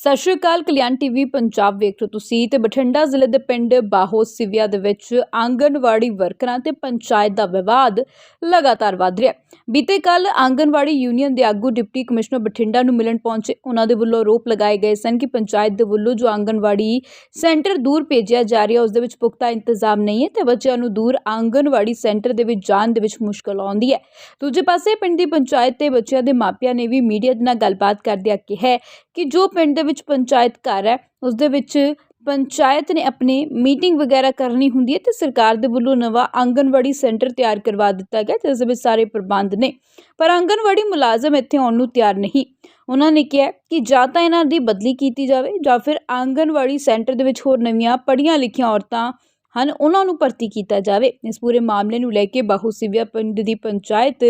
ਸਤਿ ਸ਼੍ਰੀ ਅਕਾਲ, ਕਲਿਆਣ ਟੀਵੀ ਪੰਜਾਬ ਵੇਖ ਰਹੇ ਹੋ ਤੁਸੀਂ ਤੇ ਬਠਿੰਡਾ ਜ਼ਿਲ੍ਹੇ ਦੇ ਪਿੰਡ ਬਾਹੋ ਸਿਵਿਆ ਦੇ ਵਿੱਚ ਆਂਗਣਵਾੜੀ ਵਰਕਰਾਂ ਤੇ ਪੰਚਾਇਤ ਦਾ ਵਿਵਾਦ ਲਗਾਤਾਰ ਵਧ ਰਿਹਾ ਬੀਤੇ ਕੱਲ ਆਂਗਣਵਾੜੀ ਯੂਨੀਅਨ ਦੇ ਆਗੂ ਡਿਪਟੀ ਕਮਿਸ਼ਨਰ ਬਠਿੰਡਾ ਨੂੰ ਮਿਲਣ ਪਹੁੰਚੇ। ਉਹਨਾਂ ਦੇ ਵੱਲੋਂ ਆਰੋਪ ਲਗਾਏ ਗਏ ਸਨ ਕਿ ਪੰਚਾਇਤ ਦੇ ਵੱਲੋਂ ਜੋ ਆਂਗਣਵਾੜੀ ਸੈਂਟਰ ਦੂਰ ਭੇਜਿਆ ਜਾ ਰਿਹਾ, ਉਸ ਦੇ ਵਿੱਚ ਪੁਖਤਾ ਇੰਤਜ਼ਾਮ ਨਹੀਂ ਹੈ ਤੇ ਬੱਚਿਆਂ ਨੂੰ ਦੂਰ ਆਂਗਣਵਾੜੀ ਸੈਂਟਰ ਦੇ ਵਿੱਚ ਜਾਣ ਦੇ ਵਿੱਚ ਮੁਸ਼ਕਲ ਆਉਂਦੀ ਹੈ। ਦੂਜੇ ਪਾਸੇ ਪਿੰਡ ਦੀ ਪੰਚਾਇਤ ਤੇ ਬੱਚਿਆਂ ਦੇ ਮਾਪਿਆਂ ਨੇ ਵੀ ਮੀਡੀਆ ਦੇ ਨਾਲ ਗੱਲਬਾਤ ਕਰਦਿਆਂ ਕਿਹਾ ਕਿ ਜੋ ਪਿੰਡ ਦੇ ਵਿੱਚ ਪੰਚਾਇਤ ਘਰ ਹੈ, ਉਸ ਦੇ ਵਿੱਚ ਪੰਚਾਇਤ ਨੇ ਆਪਣੀ ਮੀਟਿੰਗ ਵਗੈਰਾ ਕਰਨੀ ਹੁੰਦੀ ਹੈ ਤੇ ਸਰਕਾਰ ਦੇ ਵੱਲੋਂ ਨਵਾਂ ਆਂਗਨਵਾੜੀ ਸੈਂਟਰ ਤਿਆਰ ਕਰਵਾ ਦਿੱਤਾ ਗਿਆ, ਜਿਸ ਦੇ ਵਿੱਚ ਸਾਰੇ ਪ੍ਰਬੰਧ ਨੇ। ਪਰ ਆਂਗਨਵਾੜੀ ਮੁਲਾਜ਼ਮ ਇੱਥੇ ਆਉਣ ਨੂੰ ਤਿਆਰ ਨਹੀਂ। ਉਹਨਾਂ ਨੇ ਕਿਹਾ ਕਿ ਜਾਂ ਤਾਂ ਇਹਨਾਂ ਦੀ ਬਦਲੀ ਕੀਤੀ ਜਾਵੇ ਜਾਂ ਫਿਰ ਆਂਗਨਵਾੜੀ ਸੈਂਟਰ ਦੇ ਵਿੱਚ ਹੋਰ ਨਵੀਆਂ ਪੜ੍ਹੀਆਂ ਲਿਖੀਆਂ ਔਰਤਾਂ ਹਨ, ਉਹਨਾਂ ਨੂੰ ਭਰਤੀ ਕੀਤਾ ਜਾਵੇ। ਇਸ ਪੂਰੇ ਮਾਮਲੇ ਨੂੰ ਲੈ ਕੇ ਬਾਹੂ ਸਿਵਿਆ ਪਿੰਡ ਦੀ ਪੰਚਾਇਤ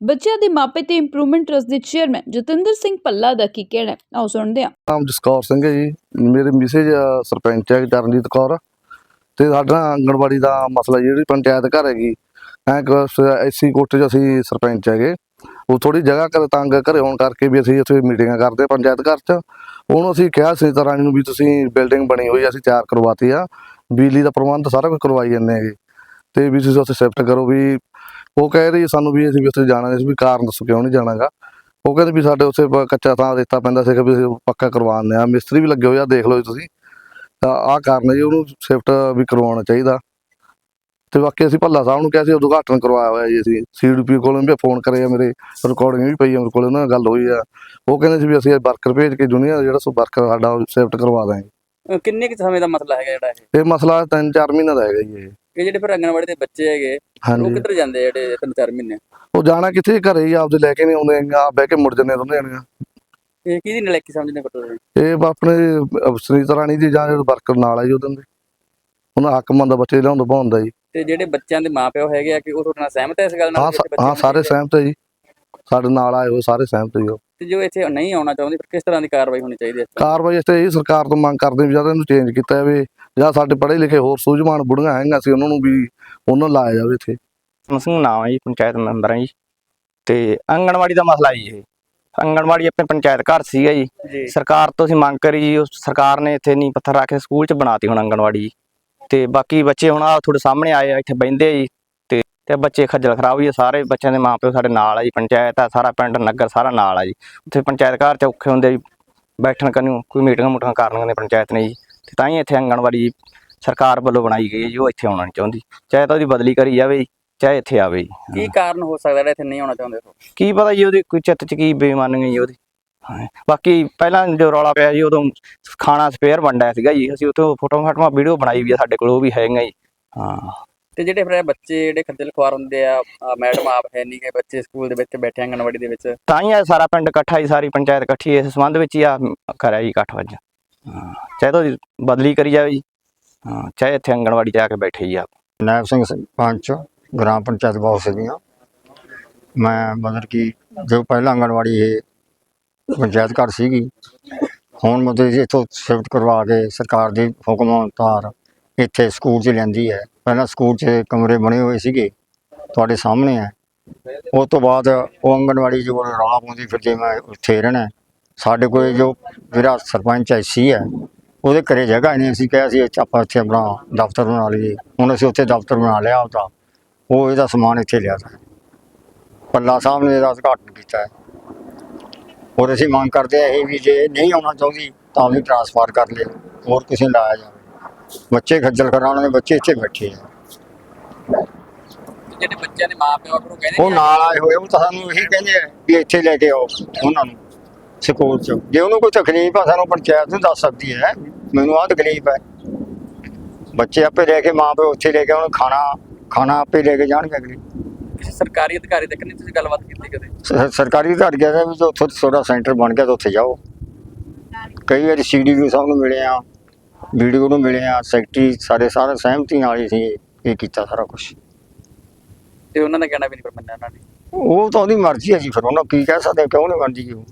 ਬੱਚਿਆਂ ਦੇ ਮਾਪੇ ਤੇ ਇੰਪਰੂਵਮੈਂਟ ਟਰਸਟ ਦੇ ਚੇਅਰਮੈਨ ਜਤਿੰਦਰ ਸਿੰਘ ਪੱਲਾ ਦਾ ਕੀ ਕਹਿਣਾ ਹੈ? ਆਓ ਸੁਣਦੇ ਹਾਂ। ਨਾਮ ਜਸਕੌਰ ਸਿੰਘ ਹੈ ਜੀ। ਮੇਰੇ ਮਿਸੇਜ ਸਰਪੰਚ ਹੈ ਚਰਨਜੀਤ ਕੌਰ। ਤੇ ਸਾਡਾ ਆਂਗਣਵਾੜੀ ਦਾ ਮਸਲਾ ਜਿਹੜੀ ਪੰਚਾਇਤ ਘਰ ਹੈਗੀ, ਐ ਐਸੀ ਕੋਠੇ 'ਚ ਅਸੀਂ ਸਰਪੰਚ ਹੈਗੇ। ਉਹ ਥੋੜੀ ਜਗ੍ਹਾ ਕਰ ਤੰਗ ਘਰੇ ਹੋਣ ਕਰਕੇ ਵੀ ਅਸੀਂ ਉੱਥੇ ਮੀਟਿੰਗਾਂ ਕਰਦੇ ਪੰਚਾਇਤ ਘਰ 'ਚ। ਉਹਨੂੰ ਅਸੀਂ ਕਿਹਾ ਸੀ ਤਰ੍ਹਾਂ ਨੂੰ ਵੀ ਤੁਸੀਂ ਬਿਲਡਿੰਗ ਬਣੀ ਹੋਈ ਅਸੀਂ ਤਿਆਰ ਕਰਵਾਤੀ ਆ। ਬਿਜਲੀ ਦਾ ਪ੍ਰਬੰਧ ਸਾਰਾ ਕੁਝ ਕਰਵਾਈ ਜਾਂਦੇ ਹੈਗੇ। ਤੇ ਵੀ ਤੁਸੀਂ ਉੱਥੇ ਸ਼ਿਫਟ ਕਰੋ ਵੀ, ਉਹ ਕਹਿ ਰਹੀ ਸਾਨੂੰ ਵੀ ਅਸੀਂ ਵੀ ਉੱਥੇ ਜਾਣਾ ਨਹੀਂ ਵੀ ਕਾਰਨ ਦੱਸੋ ਕਿਉਂ ਨਹੀਂ ਜਾਣਾਗਾ। ਉਹ ਕਹਿੰਦੇ ਵੀ ਸਾਡੇ ਉੱਥੇ ਕੱਚਾ ਥਾਂ ਰੇਤਾ ਪੈਂਦਾ ਸੀਗਾ ਵੀ ਅਸੀਂ ਉਹ ਪੱਕਾ ਕਰਵਾਉਂਦੇ ਆ ਮਿਸਤਰੀ ਵੀ ਲੱਗੇ ਹੋਏ ਆ, ਦੇਖ ਲਓ ਜੀ ਤੁਸੀਂ। ਆਹ ਕਾਰਨ ਹੈ ਜੀ, ਉਹਨੂੰ ਸ਼ਿਫਟ ਵੀ ਕਰਵਾਉਣਾ ਚਾਹੀਦਾ। ਤੇ ਬਾਕੀ ਅਸੀਂ ਭੱਲਾ ਸਾਹਿਬ ਨੂੰ ਕਿਹਾ ਸੀ, ਉਦਘਾਟਨ ਕਰਵਾਇਆ ਹੋਇਆ ਜੀ ਅਸੀਂ। ਸੀਡੀਪੀ ਕੋਲੋਂ ਵੀ ਫੋਨ ਕਰੇ ਮੇਰੇ ਰਿਕਾਰਡਿੰਗ ਵੀ ਪਈ ਆ ਮੇਰੇ ਕੋਲ, ਉਹਨਾਂ ਨਾਲ ਗੱਲ ਹੋਈ ਆ। ਉਹ ਕਹਿੰਦੇ ਸੀ ਵੀ ਅਸੀਂ ਵਰਕਰ ਭੇਜ ਕੇ ਜੂਨੀਅਰ ਜਿਹੜਾ ਸੋ ਵਰਕਰ ਸਾਡਾ ਸ਼ਿਫਟ ਕਰਵਾ ਦਾਂਗੇ ਅਹ ਕਿੰਨੇ ਕੁ ਸਮੇਂ ਦਾ ਮਸਲਾ ਹੈਗਾ ਜਿਹੜਾ ਇਹ? ਇਹ ਮਸਲਾ 3-4 ਮਹੀਨਾ ਦਾ ਹੈਗਾ ਜੀ ਇਹ। ਇਹ ਜਿਹੜੇ ਫਿਰ ਅੰਗਨਵਾੜੀ ਦੇ ਬੱਚੇ ਹੈਗੇ ਉਹ ਹਾਂਜੀ। ਕਿੱਧਰ ਜਾਂਦੇ ਆ ਜਿਹੜੇ ਤਿੰਨ ਚਾਰ ਮਹੀਨੇ? ਉਹ ਜਾਣਾ ਕਿੱਥੇ ਘਰੇ ਹੀ ਆਪਦੇ ਲੈ ਕੇ ਨਹੀਂ ਆਉਂਦੇ ਆ ਬਹਿ ਕੇ ਮੁੜ ਜੰਨੇ ਦੋਨੇ ਜਣੀਆਂ। ਇਹ ਕਿਹਦੀ ਨਲਾਇਕੀ ਸਮਝਦੇ ਫਿਰ ਤੁਸੀਂ ਇਹ ਬ- ਆਪਣੇ ਸੁਨੀਤ ਰਾਣੀ ਦੀ ਜਾਂ ਵਰਕਰ ਨਾਲ ਆ ਜੀ ਉਹਦੇ ਦੇ। ਉਹਨਾਂ ਹੱਕ ਮੰਦਾ ਬੱਚੇ ਲਿਆਉਂਦਾ ਬਹੁੰਦਾ ਜੀ। ਤੇ ਜਿਹੜੇ ਬੱਚਿਆਂ ਦੇ ਮਾਪਿਓ ਹੈਗੇ ਆ ਕਿ ਉਹ ਤੁਹਾਡੇ ਨਾਲ ਸਹਿਮਤ ਹੈ ਇਸ ਗੱਲ ਨਾਲ? ਹਾਂ ਕਿ ਸਾ- ਬੱਚੇ ਹਾਂ ਨੂੰ? ਸਾਰੇ? ਸਹਿਮਤ ਹੈ ਜੀ। ਸਾਡੇ ਨਾਲ ਆਏ ਹੋਏ ਸਾਰੇ ਸਹਿਮਤ ਜੀ ਉਹ। ਤੇ ਜੋ ਇੱਥੇ ਨਹੀਂ ਆਉਣਾ ਚਾਹੁੰਦੇ ਫਿਰ ਕਿਸ ਤਰ੍ਹਾਂ ਦੀ ਕਾਰਵਾਈ ਹੋਣੀ ਚਾਹੀਦੀ ਹੈ? ਕਾਰਵਾਈ ਇਸ ਤੇ ਇਹ ਸਰਕਾਰ ਤੋਂ ਮੰਗ ਕਰਦੇ ਵੀ ਜਾਂ ਇਹਨੂੰ ਚੇਂਜ ਕੀਤਾ ਜਾਵੇ ਜਾਂ ਸਾਡੇ ਪੜ੍ਹੇ ਲਿਖੇ ਹੋਰ ਸੂਝਵਾਨ ਬੁੜੀਆਂ ਹੈਗੀਆਂ ਸੀ ਉਹਨਾਂ ਨੂੰ ਵੀ ਉਹਨਾਂ ਨੂੰ ਲਾਇਆ ਜਾਵੇ ਇੱਥੇ। ਸਿੰਘ ਨਾਮ ਹੈ ਜੀ ਪੰਚਾਇਤ ਮੈਂਬਰ ਹਾਂ ਜੀ। ਤੇ ਆਂਗਣਵਾੜੀ ਦਾ ਮਸਲਾ ਜੀ ਇਹ। ਆਂਗਣਵਾੜੀ ਆਪਣੇ ਪੰਚਾਇਤ ਘਰ ਸੀਗਾ ਜੀ। ਜੀ। ਸਰਕਾਰ ਤੋਂ ਅਸੀਂ ਮੰਗ ਕਰੀ ਜੀ ਉਸ ਸਰਕਾਰ ਨੇ ਇੱਥੇ ਨਹੀਂ ਪੱਥਰ ਰੱਖ ਕੇ ਸਕੂਲ ਚ ਬਣਾਤੀ ਹੁਣ ਆਂਗਣਵਾੜੀ। ਜੀ ਤੇ ਬਾਕੀ ਬੱਚੇ ਹੁਣ ਆ ਤੁਹਾਡੇ ਸਾਹਮਣੇ ਆਏ ਆ ਇੱਥੇ ਬਹਿੰਦੇ ਆ ਜੀ। ਤੇ ਬੱਚੇ ਖੱਜਲ ਖਰਾਬ ਹੋਈ ਆ ਸਾਰੇ ਬੱਚਿਆਂ ਦੇ ਮਾਪਿਓ ਸਾਡੇ ਨਾਲ ਆ ਜੀ ਪੰਚਾਇਤ ਆ ਸਾਰਾ ਪਿੰਡ ਨਗਰ ਸਾਰਾ ਨਾਲ ਆ ਜੀ। ਉੱਥੇ ਪੰਚਾਇਤ ਘਰ ਚ ਔਖੇ ਹੁੰਦੇ ਜੀ ਬੈਠਣ ਕੰਨੂ ਕੋਈ ਮੀਟਿੰਗਾਂ ਮੁਟਿੰਗਾਂ ਕਰਨੀਆਂ ਨੇ ਪੰਚਾਇਤ ਨੇ ਜੀ। ਤੇ ਤਾਂ ਹੀ ਇੱਥੇ ਆਂਗਣਵਾੜੀ ਸਰਕਾਰ ਵੱਲੋਂ ਬਣਾਈ ਗਈ ਹੈ ਜੀ ਉਹ ਇੱਥੇ ਆਉਣਾ ਨਹੀਂ ਚਾਹੁੰਦੀ। ਚਾਹੇ ਤਾਂ ਉਹਦੀ ਬਦਲੀ ਕਰੀ ਜਾਵੇ ਜੀ, ਚਾਹੇ ਇੱਥੇ ਆਵੇ ਜੀ। ਕੀ ਕਾਰਨ ਹੋ ਸਕਦਾ ਜਿਹੜਾ ਇੱਥੇ ਨਹੀਂ ਆਉਣਾ ਚਾਹੁੰਦੇ ਹੋ ਕੀ ਪਤਾ ਜੀ ਉਹਦੀ ਕੋਈ ਚਿੱਤ ਚ ਕੀ ਬੇਈਮਾਨੀ ਜੀ ਉਹਦੀ। ਹਾਂ। ਬਾਕੀ ਪਹਿਲਾਂ ਜੋ ਰੌਲਾ ਪਿਆ ਜੀ ਉਦੋਂ ਖਾਣਾ ਸਪੇਅਰ ਵੰਡਿਆ ਸੀਗਾ ਜੀ। ਅਸੀਂ ਉੱਥੇ ਫੋਟੋ ਫਾਟੋਆਂ ਵੀਡੀਓ ਬਣਾਈ ਵੀ ਆ ਸਾਡੇ ਕੋਲ ਉਹ ਵੀ ਹੈਗੀਆਂ ਜੀ। ਹਾਂ। ਤੇ ਜਿਹੜੇ ਫਿਰ ਬੱਚੇ ਜਿਹੜੇ ਖੱਜਲ ਖੁਆਰ ਹੁੰਦੇ ਆ ਮੈਡਮ ਆਪ ਹੈ ਨਹੀਂ ਕਿ ਬੱਚੇ ਸਕੂਲ ਦੇ ਵਿੱਚ ਬੈਠੇ ਅੰਗਨਵਾੜੀ ਦੇ ਵਿੱਚ। ਤਾਂ ਹੀ ਇਹ ਸਾਰਾ ਪਿੰਡ ਇਕੱਠਾ ਹੀ ਸਾਰੀ ਪੰਚਾਇਤ ਇਕੱਠੀ ਇਸ ਸੰਬੰਧ ਵਿੱਚ ਹੀ ਆ ਕਰਿਆ ਜੀ ਇਕੱਠ ਵਜਾ। ਹਾਂ ਚਾਹੇ ਤਾਂ ਬਦਲੀ ਕਰੀ ਜਾਵੇ ਜੀ। ਹਾਂ ਚਾਹੇ ਇੱਥੇ ਆਂਗਣਵਾੜੀ ਜਾ ਕੇ ਬੈਠੇ ਜੀ ਆਪ। ਨੈਬ ਸਿੰਘ ਪੰਚ ਗ੍ਰਾਮ ਪੰਚਾਇਤ ਬਹੁਤ ਸੀਗੀਆਂ। ਮੈਂ ਮਤਲਬ ਕਿ ਜੋ ਪਹਿਲਾਂ ਆਂਗਣਵਾੜੀ ਇਹ ਪੰਚਾਇਤ ਘਰ ਸੀਗੀ ਹੁਣ ਮਤਲਬ ਇੱਥੋਂ ਸ਼ਿਫਟ ਕਰਵਾ ਕੇ ਸਰਕਾਰ ਦੇ ਹੁਕਮ ਅਨੁਸਾਰ ਇੱਥੇ ਸਕੂਲ 'ਚ ਲੈਂਦੀ ਹੈ। ਪਹਿਲਾਂ ਸਕੂਲ 'ਚ ਕਮਰੇ ਬਣੇ ਹੋਏ ਸੀਗੇ, ਤੁਹਾਡੇ ਸਾਹਮਣੇ ਹੈ। ਉਸ ਤੋਂ ਬਾਅਦ ਉਹ ਆਂਗਣਵਾੜੀ ਜੋ ਰੌਲਾ ਪਾਉਂਦੀ ਫਿਰਦੀ, ਮੈਂ ਉੱਥੇ ਰਹਿਣਾ ਸਾਡੇ ਕੋਲ ਜੋ ਜਿਹੜਾ ਸਰਪੰਚ ਐਸੀ ਹੈ, ਉਹਦੇ ਘਰੇ ਜਗ੍ਹਾ ਨਹੀਂ ਅਸੀਂ ਕਿਹਾ ਸੀ, ਆਪਾਂ ਇੱਥੇ ਆਪਣਾ ਦਫ਼ਤਰ ਬਣਾ ਲਈਏ। ਹੁਣ ਅਸੀਂ ਉੱਥੇ ਦਫ਼ਤਰ ਬਣਾ ਲਿਆ ਉਹਦਾ ਉਹ ਇਹਦਾ ਸਮਾਨ ਇੱਥੇ ਲਿਆ ਤਾ। ਪੱਲਾ ਸਾਹਿਬ ਨੇ ਇਹਦਾ ਉਦਘਾਟਨ ਕੀਤਾ ਹੈ। ਔਰ ਅਸੀਂ ਮੰਗ ਕਰਦੇ ਆ ਇਹ ਵੀ ਜੇ ਨਹੀਂ ਆਉਣਾ ਚਾਹੁੰਦੀ, ਤਾਂ ਵੀ ਟ੍ਰਾਂਸਫਰ ਕਰ ਲਿਆ ਹੋਰ ਕਿਸੇ ਲਾਇਆ ਜਾਵੇ। ਬੱਚੇ ਖੱਜਲ ਕਰਾਂ ਉਹਨਾਂ ਦੇ ਬੱਚੇ ਇੱਥੇ ਬੈਠੇ ਆ। ਜਿਹੜੇ ਬੱਚਿਆਂ ਦੇ ਫਿਰ ਉਹ ਕਹਿੰਦੇ ਉਹ ਨਾਲ ਆਏ ਹੋਏ ਉਹ ਤਾਂ ਸਾਨੂੰ ਇਹੀ ਕਹਿੰਦੇ ਆ ਵੀ ਇੱਥੇ ਲੈ ਕੇ ਆਓ ਉਹਨਾਂ ਨੂੰ ਸਕੂਲ ਚ। ਜੇ ਉਹਨੂੰ ਕੋਈ ਤਕਲੀਫ ਆ ਸਾਨੂੰ ਪੰਚਾਇਤ ਨੂੰ ਦੱਸ ਸਕਦੀ ਹੈ ਮੈਨੂੰ ਆਹ ਤਕਲੀਫ ਹੈ। ਬੱਚੇ ਆਪੇ ਲੈ ਕੇ ਮਾਂ ਪਿਓ ਉੱਥੇ ਲੈ ਕੇ ਉਹਨੂੰ ਖਾਣਾ ਖਾਣਾ ਆਪੇ ਲੈ ਕੇ ਜਾਣਗੇ ਅਗਲੇ। ਕਿਸੇ ਸਰਕਾਰੀ ਅਧਿਕਾਰੀ ਤੱਕ ਨਹੀਂ ਤੁਸੀਂ ਗੱਲਬਾਤ ਕੀਤੀ ਕਦੇ? ਸਰਕਾਰੀ ਅਧਿਕਾਰੀ ਕਹਿੰਦੇ ਵੀ ਜੇ ਉੱਥੋਂ ਤੁਹਾਡਾ ਸੈਂਟਰ ਬਣ ਗਿਆ ਤਾਂ ਉੱਥੇ ਜਾਓ। ਕਈ ਵਾਰੀ ਸੀਡੀਓ ਸਾਹਿਬ ਨੂੰ ਮਿਲੇ ਆ ਵੀਡੀਓ ਨੂੰ ਮਿਲੇ ਆ ਸੈਕਟਰੀ ਸਾਰੇ ਸਾਰੇ ਸਹਿਮਤੀ ਨਾਲ ਹੀ ਸੀ ਇਹ ਕੀਤਾ ਸਾਰਾ ਕੁਝ ਤੇ ਉਹਨਾਂ ਦਾ ਕਹਿਣਾ ਵੀ ਨਹੀਂ ਪਰ ਮੰਨਿਆ ਉਹਨਾਂ ਨੇ? ਉਹ ਤਾਂ ਉਹਦੀ ਮਰਜ਼ੀ ਹੈ ਜੀ ਫਿਰ ਉਹਨਾਂ ਕੀ ਕਹਿ ਸਕਦੇ ਕਿਉਂ ਨਹੀਂ ਮੰਨਦੀ ਜੀ ਉਹ?